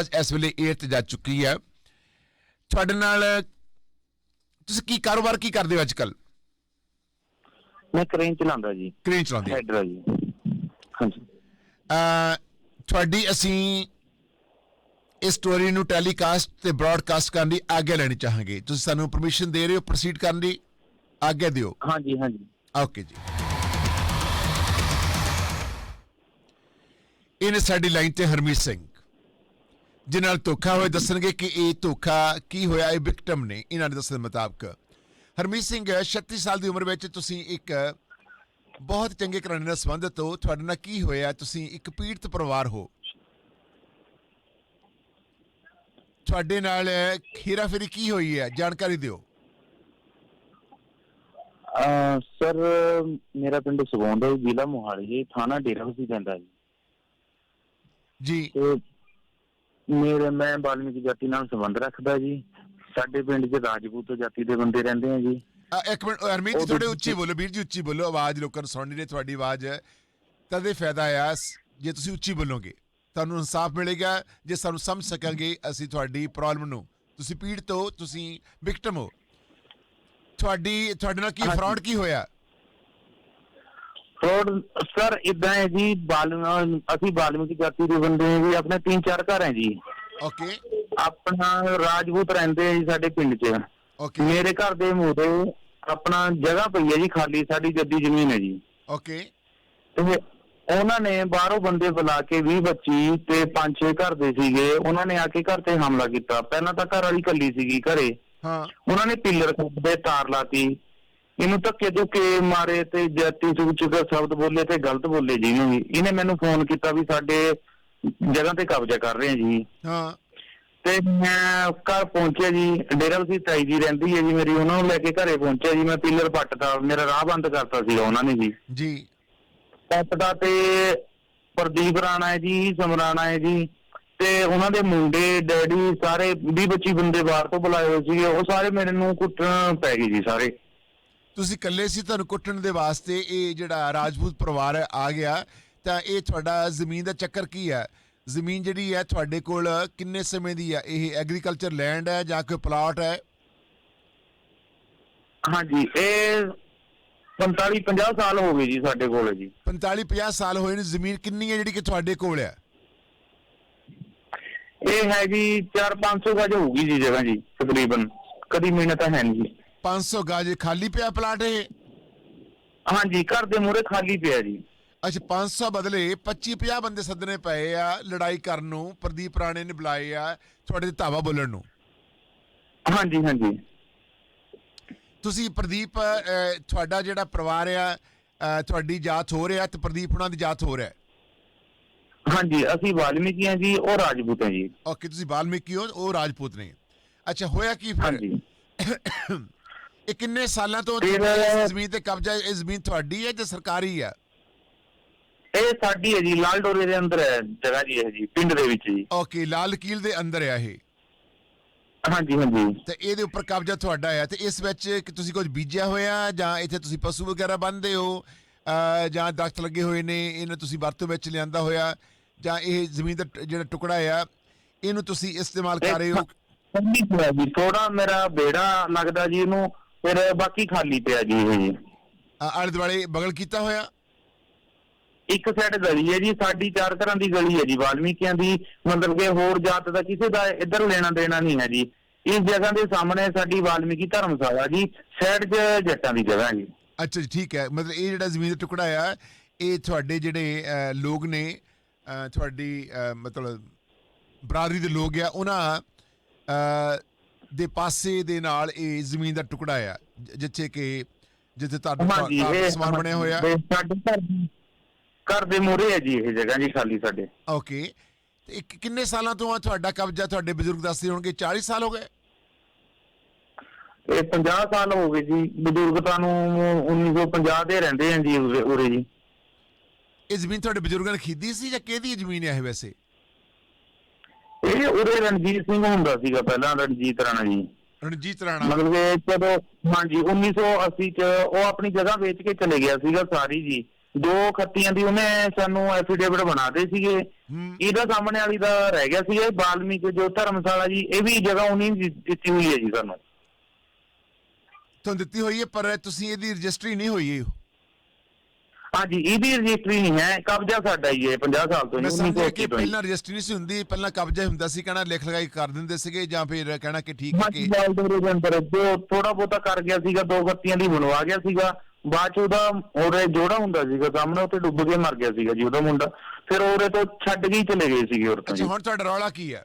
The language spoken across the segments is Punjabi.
ਅੱਜ ਇਸ ਵੇਲੇ 에ਅਰ ਤੇ ਜਾ ਚੁੱਕੀ ਹੈ। ਤੁਹਾਡੇ ਨਾਲ ਤੁਸੀਂ ਕੀ ਕਾਰੋਬਾਰ ਕੀ ਕਰਦੇ ਹੋ ਅੱਜ ਕੱਲ ਮੈਂ ਕ੍ਰੇਨ ਚਲਾਉਂਦਾ ਜੀ। ਕ੍ਰੇਨ ਚਲਾਉਂਦੇ ਹੋ। ਹੈਡਰ ਆ ਜੀ। ਹਾਂਜੀ। ਅਹ, ਤੁਹਾਡੀ ਅਸੀਂ ਇਸ ਸਟੋਰੀ ਨੂੰ ਟੈਲੀਕਾਸਟ ਤੇ ਬ੍ਰਾਡਕਾਸਟ ਕਰਨ ਦੀ ਆਗਿਆ ਲੈਣੀ ਚਾਹਾਂਗੇ। ਤੁਸੀਂ ਸਾਨੂੰ ਪਰਮਿਸ਼ਨ ਦੇ ਰਹੇ ਹੋ ਪ੍ਰੋਸੀਡ ਕਰਨ ਦੀ ਆਗਿਆ ਦਿਓ। ਹਾਂਜੀ ਹਾਂਜੀ। ਓਕੇ ਜੀ। ਇਹਨੇ ਸਾਡੀ ਲਾਈਨ ਤੇ ਹਰਮੀਤ ਸਿੰਘ। ਜਿਨ੍ਹਾਂ ਨਾਲ ਧੋਖਾ ਹੋਇਆ ਦੱਸਣਗੇ ਕਿ ਇਹ ਧੋਖਾ ਕੀ ਹੋਇਆ ਇਹ ਵਿਕਟਮ ਨੇ ਇਹਨਾਂ ਦੇ ਦੱਸਣ ਮੁਤਾਬਕ। ਹਰਮੀਤ ਸਿੰਘ 36 ਸਾਲ ਦੀ ਉਮਰ ਵਿੱਚ ਤੁਸੀਂ ਇੱਕ ਬਹੁਤ ਚੰਗੇ ਘਰਾਣੇ ਨਾਲ ਸੰਬੰਧਿਤ ਹੋ। ਤੁਹਾਡੇ ਨਾਲ ਕੀ ਹੋਇਆ? ਤੁਸੀਂ ਇੱਕ ਪੀੜਤ ਪਰਿਵਾਰ ਹੋ। ਤੁਹਾਡੇ ਨਾਲ ਖੇਰਾਫੇਰੀ ਕੀ ਹੋਈ ਹੈ? ਜਾਣਕਾਰੀ ਦਿਓ। ਸਰ ਮੇਰਾ ਪਿੰਡ ਸਗੌਂਦਾ ਜੀ ਜ਼ਿਲ੍ਹਾ ਮੋਹਾਲੀ ਜੀ ਥਾਣਾ ਡੇਰਾ ਬਸੀ ਪੈਂਦਾ ਜੀ। ਜੀ। ਮੇਰੇ ਮੈਂ ਬਾਲਮੀਕੀ ਜਾਤੀ ਨਾਲ ਸੰਬੰਧ ਰੱਖਦਾ ਜੀ। ਸਾਡੇ ਪਿੰਡ 'ਚ ਰਾਜਪੂਤ ਜਾਤੀ ਦੇ ਬੰਦੇ ਰਹਿੰਦੇ ਆ ਜੀ। ਅ, ਇੱਕ ਮਿੰਟ ਹਰਮੀਤ ਜੀ ਉਹ ਥੋੜੇ ਉੱਚੀ ਬੋਲੋ ਵੀਰ ਜੀ ਉੱਚੀ ਬੋਲੋ ਆਵਾਜ਼ ਲੋਕਾਂ ਨੂੰ ਸੁਣ ਨਹੀਂ ਰਹੀ ਤੁਹਾਡੀ ਆਵਾਜ਼ ਤਦੇ ਫਾਇਦਾ ਆ ਸ- ਜੇ ਤੁਸੀਂ ਉੱਚੀ ਬੋਲੋਗੇ ਤੁਹਾਨੂੰ ਇਨਸਾਫ ਮਿਲੇਗਾ ਜੇ ਸਾਨੂੰ ਸਮਝ ਸਕਾਂਗੇ ਅਸੀਂ ਤੁਹਾਡੀ ਪ੍ਰੋਬਲਮ ਨੂੰ ਤੁਸੀਂ ਪੀੜਤ ਹੋ ਤੁਸੀਂ ਵਿਕਟਮ ਹੋ। ਤੁਹਾਡੀ ਤੁਹਾਡੇ ਨਾਲ ਕੀ ਹਾਂਜੀ। ਫਰਾਡ ਕੀ ਹੋਇਆ? ਫਰੋਡ ਸਰ ਇਦਾਂ ਹੈ ਜੀ ਬਾਲ ਅਸੀਂ ਬਾਲਮੀਕੀ ਜਾਤੀ ਦੇ ਬੰਦੇ ਹਾਂ ਜੀ ਆਪਣੇ ਤਿੰਨ ਚਾਰ ਘਰ ਹੈ ਜੀ। ਓਕੇ ਆਪਣਾ ਰਾਜਪੂਤ ਰਹਿੰਦੇ ਆ ਜੀ ਸਾਡੇ ਪਿੰਡ 'ਚ। ਓਕੇ ਮੇਰੇ ਘਰ ਦੇ ਮੂਹਰੇ ਆਪਣਾ ਜਗ੍ਹਾ ਪਈ ਹੈ ਜੀ ਖਾਲੀ ਸਾਡੀ ਜੱਦੀ ਜ਼ਮੀਨ ਹੈ ਜੀ। ਓਕੇ ਤੇ ਉਹਨਾਂ ਨੇ ਬਾਹਰੋਂ ਬੰਦੇ ਬੁਲਾ ਕੇ 20 25 ਤੇ 5-6 ਘਰ ਦੇ ਸੀਗੇ ਉਹਨਾਂ ਨੇ ਆ ਕੇ ਘਰ ਤੇ ਹਮਲਾ ਕੀਤਾ। ਪਹਿਲਾਂ ਤਾਂ ਘਰ ਵਾਲੀ ਕੱਲੀ ਸੀਗੀ ਘਰੇ। ਹਾਂ। ਉਹਨਾਂ ਨੇ ਪਿੱਲਰ ਖੁੱਬਦੇ ਤਾਰ ਲਾਤੀ। ਇਹਨੂੰ ਧੱਕੇ ਧੁੱਕੇ ਮਾਰੇ ਤੇ ਜਾਤੀ ਚੁਕ ਚੁਕ ਸ਼ਬਦ ਬੋਲੇ ਤੇ ਗਲਤ ਬੋਲੇ ਜੀ ਇਹਨੂੰ ਵੀ। ਇਹਨੇ ਮੈਨੂੰ ਫੋਨ ਕੀਤਾ ਵੀ ਸਾਡੇ ਜਗ੍ਹਾ ਤੇ ਕਬਜ਼ਾ ਕਰ ਰਹੇ ਆ ਜੀ। ਹਾਂ। ਤੇ ਮੈਂ ਘਰ ਪਹੁੰਚਿਆ ਜੀ ਡੇਰਾ ਬਸੀ ਤਾਈ ਜੀ ਰਹਿੰਦੀ ਹੈ ਜੀ ਮੇਰੀ ਉਹਨਾਂ ਨੂੰ ਲੈ ਕੇ ਘਰੇ ਪਹੁੰਚਿਆ ਜੀ। ਮੈਂ ਪਿੱਲਰ ਪੱਟਦਾ ਮੇਰਾ ਰਾਹ ਬੰਦ ਕਰਤਾ ਸੀ ਉਹਨਾਂ ਨੇ ਜੀ। ਜੀ। ਪੱਟਦਾ ਤੇ ਪ੍ਰਦੀਪ ਰਾਣਾ ਹੈ ਜੀ ਸਮਰਾਣਾ ਹੈ ਜੀ। ਤੇ ਉਹਨਾਂ ਦੇ ਮੁੰਡੇ ਡੈਡੀ ਸਾਰੇ 20 25 ਬੰਦੇ ਬਾਹਰ ਤੋਂ ਬੁਲਾਏ ਹੋਏ ਸੀਗੇ। ਉਹ ਸਾਰੇ ਮੇਰੇ ਨੂੰ ਕੁੱਟਣ ਪੈ ਗਏ ਜੀ ਸਾਰੇ। ਤੁਸੀਂ ਇਕੱਲੇ ਸੀ ਤੁਹਾਨੂੰ ਕੁੱਟਣ ਦੇ ਵਾਸਤੇ ਇਹ ਜਿਹੜਾ ਰਾਜਪੂਤ ਪਰਿਵਾਰ ਆ ਗਿਆ ਤਾਂ ਇਹ ਤੁਹਾਡਾ ਜ਼ਮੀਨ ਦਾ ਚੱਕਰ ਕੀ ਹੈ ਜ਼ਮੀਨ ਜਿਹੜੀ ਹੈ ਤੁਹਾਡੇ ਕੋਲ ਕਿੰਨੇ ਸਮੇਂ ਦੀ ਹੈ ਇਹ ਐਗਰੀਕਲਚਰ ਲੈਂਡ ਹੈ ਜਾਂ ਕੋਈ ਪਲਾਟ ਹੈ ਹਾਂਜੀ ਇਹ 45 50 ਸਾਲ ਹੋ ਗਏ ਜੀ ਸਾਡੇ ਕੋਲ ਜੀ। 45 50 ਸਾਲ ਹੋਏ ਨੇ ਜ਼ਮੀਨ ਕਿੰਨੀ ਹੈ ਜਿਹੜੀ ਕਿ ਤੁਹਾਡੇ ਕੋਲ ਹੈ ਇਹ ਹੈ ਜੀ 4-500 ਗਜ ਹੋਊਗੀ ਜੀ ਜਗ੍ਹਾ ਜੀ ਤਕਰੀਬਨ। ਕਦੀ ਮਿਹਨਤ ਹੈ ਨਹੀਂ ਜੀ। 500 ਗਜ ਖਾਲੀ ਪਿਆ ਪਲਾਟ ਇਹ? ਹਾਂਜੀ ਘਰ ਦੇ ਮੂਹਰੇ ਖਾਲੀ ਪਿਆ ਜੀ। ਅੱਛਾ 500 ਬਦਲੇ 25 50 ਬੰਦੇ ਸੱਦਣੇ ਪਏ ਆ ਲੜਾਈ ਕਰਨ ਨੂੰ ਪ੍ਰਦੀਪ ਰਾਣੇ ਨੇ ਬੁਲਾਏ ਆ ਤੁਹਾਡੇ ਤੇ ਧਾਵਾ ਬੋਲਣ ਨੂੰ। ਹਾਂਜੀ ਹਾਂਜੀ। ਤੁਸੀਂ ਪ੍ਰਦੀਪ ਤੁਹਾਡਾ ਜਿਹੜਾ ਪਰਿਵਾਰ ਆ ਤੁਹਾਡੀ ਜਾਤ ਹੋ ਰਿਹਾ ਤੇ ਪ੍ਰਦੀਪ ਉਹਨਾਂ ਦੀ ਜਾਤ ਹੋ ਰਿਹਾ। ਹਾਂਜੀ ਅਸੀਂ ਵਾਲਮੀਕੀ ਹਾਂ ਜੀ ਉਹ ਰਾਜਪੂਤ ਹੈ ਜੀ। ਓਕੇ ਤੁਸੀਂ ਵਾਲਮੀਕੀ ਹੋ ਉਹ ਰਾਜਪੂਤ ਨੇ। ਅੱਛਾ ਹੋਇਆ ਕੀ ਫਿਰ? ਹਾਂਜੀ। ਇਹ ਕਿੰਨੇ ਸਾਲਾਂ ਤੋਂ ਇਸ ਜ਼ਮੀਨ ਤੇ ਕਬਜ਼ਾ ਇਹ ਜ਼ਮੀਨ ਤੁਹਾਡੀ ਹੈ ਜਾਂ ਸਰਕਾਰੀ ਹੈ? ਇਹ ਸਾਡੀ ਹੈ ਜੀ ਲਾਲ ਡੋਰੇ ਦੇ ਅੰਦਰ ਹੈ ਜਗ੍ਹਾ ਜੀ ਇਹ ਜੀ ਪਿੰਡ ਦੇ ਵਿੱਚ ਜੀ। ਓਕੇ ਲਾਲ ਕੀਲ ਦੇ ਅੰਦਰ ਆ ਇਹ? ਹਾਂਜੀ ਹਾਂਜੀ। ਤੇ ਇਹਦੇ ਉੱਪਰ ਕਬਜ਼ਾ ਤੁਹਾਡਾ ਹੈ। ਤੇ ਇਸ ਵਿੱਚ ਕਿ ਤੁਸੀਂ ਕੁਝ ਬੀਜਿਆ ਹੋਇਆ ਜਾਂ ਇੱਥੇ ਤੁਸੀਂ ਪਸ਼ੂ ਵਗੈਰਾ ਬੰਨਦੇ ਹੋ ਜਾਂ ਦਰਖਤ ਲੱਗੇ ਹੋਏ ਨੇ ਇਹਨਾਂ ਤੁਸੀਂ ਵਰਤੋਂ ਵਿੱਚ ਲਿਆਂਦਾ ਹੋਇਆ ਜਾਂ ਇਹ ਜ਼ਮੀਨ ਦਾ ਜਿਹੜਾ ਟੁਕੜਾ ਆ ਇਹਨੂੰ ਤੁਸੀਂ ਇਸਤੇਮਾਲ ਕਰ ਰਹੇ ਹੋ? ਥੋੜਾ ਮੇਰਾ ਬੇੜਾ ਲੱਗਦਾ ਜੀ ਇਹਨੂੰ ਫਿਰ ਬਾਕੀ ਖਾਲੀ ਪਿਆ ਜੀ ਇਹ। ਆਲੇ ਦੁਆਲੇ ਬਗਲ ਕੀਤਾ ਹੋਇਆ? ਇੱਕ ਸਾਈਡ ਗਲੀ ਹੈ ਜੀ ਸਾਡੀ ਚਾਰ ਘਰਾਂ ਦੀ ਗਲੀ ਹੈ ਜੀ ਵਾਲਮੀਕੀਆਂ ਦੀ ਮਤਲਬ ਕਿ ਹੋਰ ਜਾਤ ਦਾ ਕਿਸੇ ਦਾ ਇੱਧਰ ਲੈਣਾ ਦੇਣਾ ਨਹੀਂ ਹੈ ਜੀ। ਇਸ ਜਗ੍ਹਾ ਦੇ ਸਾਹਮਣੇ ਸਾਡੀ ਵਾਲਮੀਕੀ ਧਰਮਸ਼ਾਲਾ ਜੀ ਸਾਈਡ 'ਚ ਜੱਟਾਂ ਦੀ ਜਗ੍ਹਾ ਜੀ। ਅੱਛਾ ਜੀ ਠੀਕ ਹੈ। ਮਤਲਬ ਇਹ ਜਿਹੜਾ ਜ਼ਮੀਨ ਦਾ ਟੁਕੜਾ ਆ ਇਹ ਤੁਹਾਡੇ ਜਿਹੜੇ ਲੋਕ ਨੇ ਤੁਹਾਡੀ ਮਤਲਬ ਬਰਾਦਰੀ ਦੇ ਲੋਕ ਆ ਉਹਨਾਂ ਦੇ ਪਾਸੇ ਦੇ ਨਾਲ ਇਹ ਜ਼ਮੀਨ ਦਾ ਟੁਕੜਾ ਆ ਜਿੱਥੇ ਕਿ ਜਿੱਥੇ ਤੁਹਾਡਾ ਸਮਾਨ ਬਣਿਆ ਹੋਇਆ। ਸਾਡੇ ਘਰ ਦੀ- ਘਰ ਦੇ ਮੂਹਰੇ ਹੈ ਜੀ ਇਹ ਜਗ੍ਹਾ ਜੀ ਖਾਲੀ ਸਾਡੇ। ਓਕੇ। ਤੇ ਕਿੰਨੇ ਸਾਲਾਂ ਤੋਂ ਆ ਤੁਹਾਡਾ ਕਬਜ਼ਾ? ਤੁਹਾਡੇ ਬਜ਼ੁਰਗ ਦੱਸਦੇ ਹੋਣਗੇ 40 ਸਾਲ ਹੋ ਗਏ? ਇਹ 50 ਸਾਲ ਹੋ ਗਏ ਜੀ ਬਜ਼ੁਰਗ ਤਾਂ ਨੂੰ 1950 ਦੇ ਰਹਿੰਦੇ ਆ ਜੀ ਉਰੇ ਉਰੇ ਜੀ। ਇਹ ਜ਼ਮੀਨ ਤੁਹਾਡੇ ਬਜ਼ੁਰਗਾਂ ਨੇ ਖਰੀਦੀ ਸੀ ਜਾਂ ਕਿਹਦੀ ਜ਼ਮੀਨ ਹੈ ਇਹ ਵੈਸੇ? ਇਹ ਉਰੇ ਰਣਜੀਤ ਸਿੰਘ ਹੁੰਦਾ ਸੀਗਾ ਪਹਿਲਾਂ ਰਣਜੀਤ ਰਾਣਾ ਜੀ। ਰਣਜੀਤ ਰਾਣਾ। ਮਤਲਬ ਕਿ ਜਦੋਂ ਹਾਂਜੀ 1980 ਚ ਉਹ ਆਪਣੀ ਜਗ੍ਹਾ ਵੇਚ ਕੇ ਚਲੇ ਗਿਆ ਸੀਗਾ ਸਾਰੀ ਜੀ। ਦੋ ਖੱਤੀਆਂ ਦੀ ਉਹਨੇ ਸਾਨੂੰ ਐਫੀਡੇਵਿਟ ਬਣਾਦੇ ਸੀਗੇ। ਹੂੰ। ਇਹਦਾ ਸਾਹਮਣੇ ਵਾਲੀ ਦਾ ਰਹਿ ਗਿਆ ਸੀ ਇਹ ਬਾਲਮੀਕ ਜੋ ਧਰਮਸ਼ਾਲਾ ਜੀ ਇਹ ਵੀ ਜਗ੍ਹਾ ਉਹਨੇ ਹੀ ਦਿੱਤੀ ਹੋਈ ਹੈ ਜੀ ਸਾਨੂੰ। ਤੁਹਾਨੂੰ ਦਿੱਤੀ ਹੋਈ ਹੈ ਪਰ ਤੁਸੀਂ ਇਹਦੀ ਰਜਿਸਟਰੀ ਨਹੀਂ ਹੋਈ ਇਹ। ਹਾਂਜੀ ਇਹਦੀ ਰਜਿਸਟਰੀ ਨਹੀਂ ਹੈ ਕਬਜ਼ਾ ਸਾਡਾ ਹੀ ਹੈ 50 ਸਾਲ ਤੋਂ ਮੈਂ ਸਮਝਿਆ 1980 ਕਿ ਤੋਂ ਹੀ। ਪਹਿਲਾਂ ਰਜਿਸਟਰੀ ਨਹੀਂ ਸੀ ਹੁੰਦੀ ਪਹਿਲਾਂ ਕਬਜ਼ਾ ਹੁੰਦਾ ਸੀ ਕਹਿਣਾ ਲਿਖ ਲਗਾਈ ਕਰ ਦਿੰਦੇ ਸੀਗੇ ਜਾਂ ਫਿਰ ਕਹਿਣਾ ਕਿ ਠੀਕ ਹੈ ਕਿ ਜਾਲ ਦੇ ਅੰਦਰ ਜੋ ਥੋੜਾ ਬਹੁਤਾ ਕਰ ਗਿਆ ਸੀਗਾ ਦੋ ਗੱਤੀਆਂ ਦੀ ਬਣਵਾ ਗਿਆ ਸੀਗਾ ਬਾਅਦ ਚ ਉਹਦਾ ਉਹਦੇ ਜੋੜਾ ਹੁੰਦਾ ਸੀਗਾ ਸਾਹਮਣੇ ਉੱਥੇ ਡੁੱਬ ਕੇ ਮਰ ਗਿਆ ਸੀਗਾ ਜੀ ਉਹਦਾ ਮੁੰਡਾ ਫਿਰ ਉਹਦੇ ਤੋਂ ਛੱਡ ਕੇ ਹੀ ਚਲੇ ਗਏ ਸੀਗੇ ਤੋਂ ਅੱਛਾ ਜੀ। ਹੁਣ ਤੁਹਾਡਾ ਰੌਲਾ ਕੀ ਹੈ?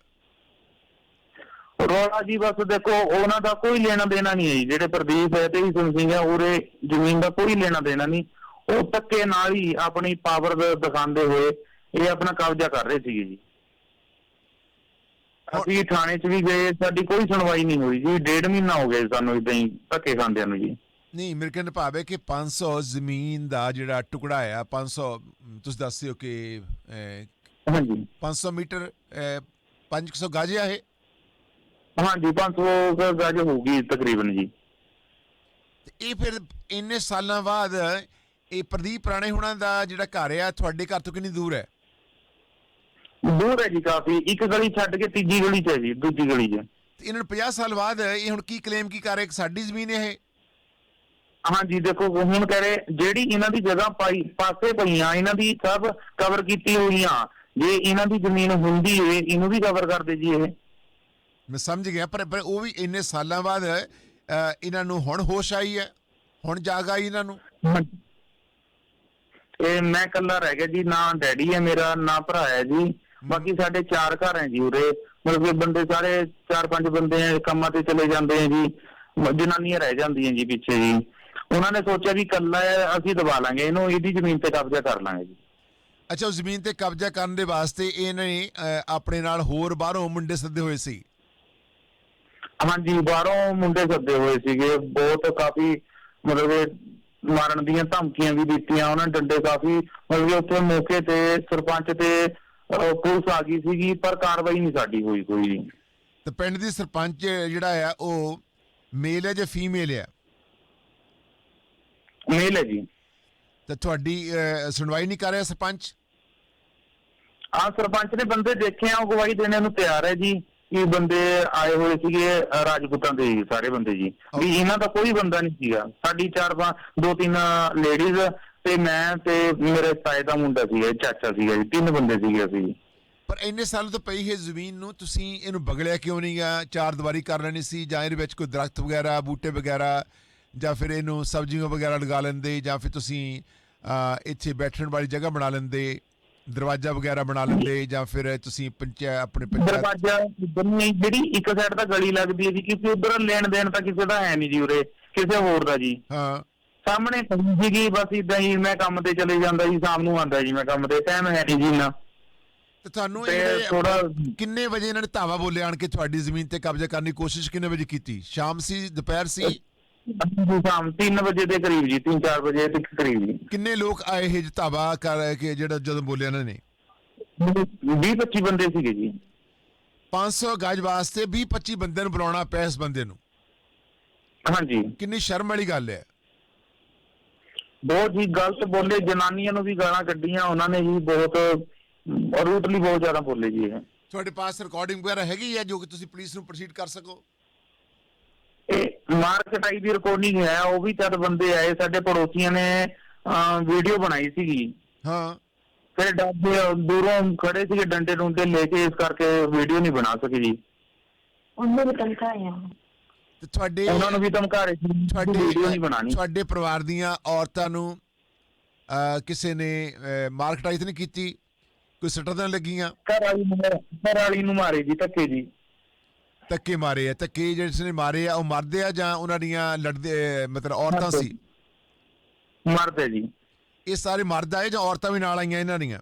ਰੋਲਾ ਜੀ ਬਸ ਦੇਖੋ ਉਹਨਾਂ ਦਾ ਕੋਈ ਲੈਣਾ ਦੇਣਾ ਨਹੀਂ ਹੈ ਜੀ ਜਿਹੜੇ ਪ੍ਰਦੀਪ ਹੈ ਤੇ ਈਸਨ ਸਿੰਘ ਹੈ ਉਹਦੇ ਜ਼ਮੀਨ ਦਾ ਕੋਈ ਲੈਣਾ ਦੇਣਾ ਨਹੀਂ। ਉਹ ਧੱਕੇ ਨਾਲ ਹੀ ਆਪਣੀ ਪਾਵਰ ਦਿਖਾਉਂਦੇ ਹੋਏ ਇਹ ਆਪਣਾ ਕਬਜ਼ਾ ਕਰ ਰਹੇ ਸੀਗੇ ਜੀ। ਅਸੀਂ ਥਾਣੇ 'ਚ ਵੀ ਗਏ ਸਾਡੀ ਕੋਈ ਸੁਣਵਾਈ ਨਹੀਂ ਹੋਈ ਜੀ। ਡੇਢ ਮਹੀਨਾ ਹੋ ਗਿਆ ਸਾਨੂੰ ਇਦਾਂ ਹੀ ਧੱਕੇ ਖਾਂਦਿਆਂ ਨੂੰ ਜੀ। ਨਹੀਂ ਮੇਰੇ ਕਹਿਣ ਭਾਵ ਹੈ ਕਿ 500 ਜ਼ਮੀਨ ਦਾ ਜਿਹੜਾ ਟੁਕੜਾ ਆ 500 ਤੁਸੀਂ ਦੱਸਿਓ ਕਿ ਹਾਂਜੀ। 500 ਮੀਟਰ ਅਹ, 500 ਗਜ ਆ ਇਹ? ਹਾਂਜੀ 500 ਕੁ ਗਜ ਹੋਊਗੀ ਤਕਰੀਬਨ ਜੀ। ਇਹ ਫਿਰ ਇੰਨੇ ਸਾਲਾਂ ਬਾਅਦ ਇਹ ਪ੍ਰਦੀਪ ਰਾਣੇ ਹੁਣਾਂ ਦਾ ਜਿਹੜਾ ਘਰ ਆ ਤੁਹਾਡੇ ਘਰ ਤੋਂ ਕਿੰਨੀ ਦੂਰ ਹੈ? ਦੂਰ ਹੈ ਜੀ ਕਾਫੀ। ਇੱਕ ਗਲੀ ਛੱਡ ਕੇ ਤੀਜੀ ਗਲੀ 'ਚ ਹੈ ਜੀ ਦੂਜੀ ਗਲੀ 'ਚ। ਤੇ ਇਹਨਾਂ ਨੂੰ 50 ਸਾਲ ਬਾਅਦ ਇਹ ਹੁਣ ਕੀ ਕਲੇਮ ਕੀ ਕਰ ਰਹੇ? ਕਿ ਸਾਡੀ ਜ਼ਮੀਨ ਇਹ? ਹਾਂਜੀ ਦੇਖੋ ਹੁਣ ਕਹ ਰਹੇ ਜਿਹੜੀ ਇਹਨਾਂ ਦੀ ਜਗ੍ਹਾ ਪਾਈ ਪਾਸੇ ਪਈਆਂ ਇਹਨਾਂ ਦੀ ਸਭ ਕਵਰ ਕੀਤੀ ਹੋਈਆਂ। ਜੇ ਇਹਨਾਂ ਦੀ ਜ਼ਮੀਨ ਹੁੰਦੀ ਏ ਇਹਨੂੰ ਵੀ ਕਵਰ ਕਰਦੇ ਜੀ ਇਹ। ਮੈਂ ਸਮਝ ਗਿਆ ਪਰ ਪਰ ਉਹ ਵੀ ਇੰਨੇ ਸਾਲਾਂ ਬਾਅਦ ਇਹਨਾਂ ਨੂੰ ਹੁਣ ਹੋਸ਼ ਆਈ ਹੈ? ਹੁਣ ਜਾਗ ਆਈ ਇਹਨਾਂ ਨੂੰ? ਇਹ ਮੈਂ ਇਕੱਲਾ ਰਹਿ ਗਿਆ ਜੀ ਨਾ ਡੈਡੀ ਹੈ ਮੇਰਾ ਨਾ ਭਰਾ ਹੈ ਜੀ। ਬਾਕੀ ਸਾਡੇ ਚਾਰ ਘਰ ਹੈ ਜੀ ਉਰੇ। ਮਤਲਬ ਕਿ ਬੰਦੇ ਸਾਰੇ ਚਾਰ ਪੰਜ ਬੰਦੇ ਹੈ ਕੰਮਾਂ ਤੇ ਚਲੇ ਜਾਂਦੇ ਹੈ ਜੀ। ਜਨਾਨੀਆਂ ਰਹਿ ਜਾਂਦੀਆਂ ਜੀ ਪਿੱਛੇ ਜੀ। ਉਹਨਾਂ ਨੇ ਸੋਚਿਆ ਵੀ ਇਕੱਲਾ ਹੈ ਅਸੀਂ ਦਬਾ ਲਾਂਗੇ ਇਹਨੂੰ ਇਹਦੀ ਜ਼ਮੀਨ ਤੇ ਕਬਜ਼ਾ ਕਰ ਲਾਂਗੇ ਜੀ। ਅੱਛਾ ਜ਼ਮੀਨ ਤੇ ਕਬਜ਼ਾ ਕਰਨ ਦੇ ਵਾਸਤੇ ਇਹਨਾਂ ਨੇ ਆਪਣੇ ਨਾਲ ਹੋਰ ਬਾਹਰੋਂ ਮੁੰਡੇ ਸੱਦੇ ਹੋਏ ਸੀ? ਹਾਂਜੀ ਬਾਹਰੋਂ ਮੁੰਡੇ ਸੱਦੇ ਹੋਏ ਸੀਗੇ। ਬਹੁਤ ਕਾਫੀ ਮਤਲਬ ਮਾਰਨ ਦੀਆਂ ਧਮਕੀਆਂ ਵੀ ਦਿੱਤੀਆਂ ਉਹਨਾਂ ਨੇ ਡੰਡੇ ਕਾਫੀ ਮਤਲਬ ਕਿ ਉੱਥੇ ਮੌਕੇ ਤੇ ਸਰਪੰਚ ਤੇ ਅਹ, ਪੁਲਿਸ ਆ ਗਈ ਸੀਗੀ ਪਰ ਕਾਰਵਾਈ ਨਹੀਂ ਸਾਡੀ ਹੋਈ ਕੋਈ ਤੇ ਪਿੰਡ ਦੀ ਸਰਪੰਚ ਜਿਹੜਾ ਆ ਉਹ ਮੇਲ ਹੈ ਜਾਂ ਫੀਮੇਲ ਹੈ? ਮੇਲ ਹੈ ਜੀ। ਤੇ ਤੁਹਾਡੀ ਅਹ, ਸੁਣਵਾਈ ਨਹੀਂ ਕਰ ਰਿਹਾ ਸਰਪੰਚ? ਆ ਸਰਪੰਚ ਨੇ ਬੰਦੇ ਦੇਖੇ ਆ ਉਹ ਗਵਾਹੀ ਦੇਣੇ ਨੂੰ ਤਿਆਰ ਹੈ ਜੀ। ਇਹ ਬੰਦੇ ਆਏ ਹੋਏ ਸੀਗੇ ਅਹ, ਰਾਜਪੂਤਾਂ ਦੇ ਸਾਰੇ ਬੰਦੇ ਜੀ। ਵੀ ਇਹਨਾਂ ਦਾ ਕੋਈ ਬੰਦਾ ਨਹੀਂ ਸੀਗਾ। ਸਾਡੀ ਚਾਰ ਪੰਜ ਦੋ ਤਿੰਨ ਲੇਡੀਜ਼ ਤੇ ਮੈਂ ਤੇ ਮੇਰੇ ਤਾਏ ਦਾ ਮੁੰਡਾ ਸੀਗਾ ਚਾਚਾ ਸੀਗਾ ਜੀ ਤਿੰਨ ਬੰਦੇ ਸੀਗੇ ਅਸੀਂ ਪਰ ਇੰਨੇ ਸਾਲਾਂ ਤੋਂ ਪਈ ਹੈ ਜ਼ਮੀਨ ਨੂੰ ਤੁਸੀਂ ਇਹਨੂੰ ਬਗਲਿਆ ਕਿਉਂ ਨਹੀਂ ਗਾ? ਚਾਰ ਦੀਵਾਰੀ ਕਰ ਲੈਣੀ ਸੀ ਜਾਂ ਇਹਦੇ ਵਿੱਚ ਕੋਈ ਦਰਖਤ ਵਗੈਰਾ ਬੂਟੇ ਵਗੈਰਾ ਜਾਂ ਫਿਰ ਇਹਨੂੰ ਸਬਜ਼ੀਆਂ ਵਗੈਰਾ ਲਗਾ ਲੈਂਦੇ ਜਾਂ ਫਿਰ ਤੁਸੀਂ ਅਹ, ਇੱਥੇ ਬੈਠਣ ਵਾਲੀ ਜਗ੍ਹਾ ਬਣਾ ਲੈਂਦੇ ਦਰਵਾਜ਼ਾ ਵਗੈਰਾ ਬਣਾ ਲੈਂਦੇ ਜਾਂ ਫਿਰ ਤੁਸੀਂ ਪੰਚਾਇਤ ਆਪਣੇ ਪੰਚਾਇਤ ਦਰਵਾਜ਼ਾ ਨਹੀਂ ਜਿਹੜੀ ਇੱਕ ਸਾਈਡ ਤਾਂ ਗਲੀ ਲੱਗਦੀ ਹੈ ਜੀ ਕਿਸੇ ਉਧਰ ਲੈਣ ਦੇਣ ਤਾਂ ਕਿਸੇ ਦਾ ਹੈ ਨਹੀਂ ਜੀ ਉਰੇ ਕਿਸੇ ਹੋਰ ਦਾ ਜੀ। ਹਾਂ। ਸਾਹਮਣੇ ਪਈ ਸੀਗੀ ਬਸ ਇਦਾਂ ਹੀ ਮੈਂ ਕੰਮ ਤੇ ਚਲੇ ਜਾਂਦਾ ਜੀ ਸ਼ਾਮ ਨੂੰ ਆਉਂਦਾ ਜੀ ਮੈਂ ਕੰਮ ਤੇ ਟਾਈਮ ਹੈ ਨਹੀਂ ਜੀ ਨਾ ਤੇ ਤੁਹਾਨੂੰ ਤੇ ਇਹਨੇ ਥੋੜਾ- ਕਿੰਨੇ ਵਜੇ ਇਹਨਾਂ ਨੇ ਧਾਵਾ ਬੋਲੇ ਆਣ ਕੇ ਤੁਹਾਡੀ ਜ਼ਮੀਨ ਤੇ ਕਬਜ਼ਾ ਕਰਨ ਦੀ ਕੋਸ਼ਿਸ਼ ਕਿੰਨੇ ਵਜੇ ਕੀਤੀ? ਸ਼ਾਮ ਸੀ ਦੁਪਹਿਰ ਸੀ? ਸ਼ਾਮ 3 ਵਜੇ ਦੇ ਕਰੀਬ ਜੀ 3-4 ਵਜੇ ਦੇ ਕਰੀਬ ਜੀ। ਕਿੰਨੇ ਲੋਕ ਆਏ ਇਹ ਜੋ ਧਾਵਾ ਕਰ ਕੇ ਜਿਹੜਾ ਜਦੋਂ ਬੋਲਿਆ ਇਹਨਾਂ ਨੇ? 20-25 ਬੰਦੇ ਸੀਗੇ ਜੀ। 500 ਗਜ ਵਾਸਤੇ 20 25 ਬੰਦਿਆਂ ਨੂੰ ਬੁਲਾਉਣਾ ਪਿਆ ਇਸ ਬੰਦੇ ਨੂੰ। ਹਾਂਜੀ। ਕਿੰਨੀ ਸ਼ਰਮ ਵਾਲੀ ਗੱਲ ਹੈ। ਬਹੁਤ ਹੀ ਗਲਤ ਬੋਲੇ ਜਨਾਨੀਆਂ ਨੂੰ ਵੀ ਗਾਲਾਂ ਕੱਢੀਆਂ ਉਹਨਾਂ ਨੇ ਜੀ ਬਹੁਤ ਰੂਟਲੀ ਬਹੁਤ ਜ਼ਿਆਦਾ ਬੋਲੇ ਜੀ ਇਹ। ਤੁਹਾਡੇ ਪਾਸ ਰਿਕਾਰਡਿੰਗ ਵਗੈਰਾ ਹੈਗੀ ਹੈ ਜੋ ਕਿ ਤੁਸੀਂ ਪੁਲਿਸ ਨੂੰ ਪ੍ਰੋਸੀਡ ਕਰ ਸਕੋ? ਇਹ ਮਾਰਕਟਾਈ ਦੀ ਰਿਕਾਰਡਿੰਗ ਹੈ ਉਹ ਵੀ ਜਦ ਬੰਦੇ ਆਏ ਸਾਡੇ ਪੜੋਸੀਆਂ ਨੇ ਵੀਡੀਓ ਬਣਾਈ ਸੀਗੀ। ਹਾਂ। ਫਿਰ ਡਰਦੇ ਦੂਰੋਂ ਖੜੇ ਸੀਗੇ ਡੰਡੇ ਡੁੰਡੇ ਲੈ ਕੇ ਇਸ ਕਰਕੇ ਵੀਡੀਓ ਨਹੀਂ ਬਣਾ ਸਕੇ ਜੀ। ਉਹਨੂੰ ਵੀ ਧਮਕਾਇਆ ਤੇ ਤੁਹਾਡੇ ਉਹਨਾਂ ਨੂੰ ਵੀ ਧਮਕਾ ਰਹੇ ਸੀ ਤੁਹਾਡੇ ਵੀਡੀਓ ਨਹੀਂ ਬਣਾਣੀ ਤੁਹਾਡੇ ਪਰਿਵਾਰ ਦੀਆਂ ਔਰਤਾਂ ਨੂੰ ਕਿਸੇ ਨੇ ਅਹ, ਮਾਰਕਟਾਈ ਤਾਂ ਨਹੀਂ ਕੀਤੀ? ਕੋਈ ਸੱਟਾਂ ਲੱਗੀਆਂ? ਘਰ ਵਾਲੀ ਨੂੰ ਘਰ ਵਾਲੀ ਨੂੰ ਮਾਰੇ ਜੀ ਧੱਕੇ ਜੀ। ਧੱਕੇ ਮਾਰੇ ਆ ਧੱਕੇ ਜਿਹੜੇ ਨੇ ਮਾਰੇ ਆ ਉਹ ਮਰਦੇ ਆ ਜਾਂ ਉਹਨਾਂ ਦੀਆਂ ਲੜਦੇ ਮਤਲਬ ਔਰਤਾਂ ਸੀ? ਮਰਦੇ ਜੀ। ਇਹ ਸਾਰੇ ਮਰਦ ਆਏ ਜਾਂ ਔਰਤਾਂ ਵੀ ਨਾਲ ਆਈਆਂ ਇਹਨਾਂ ਦੀਆਂ?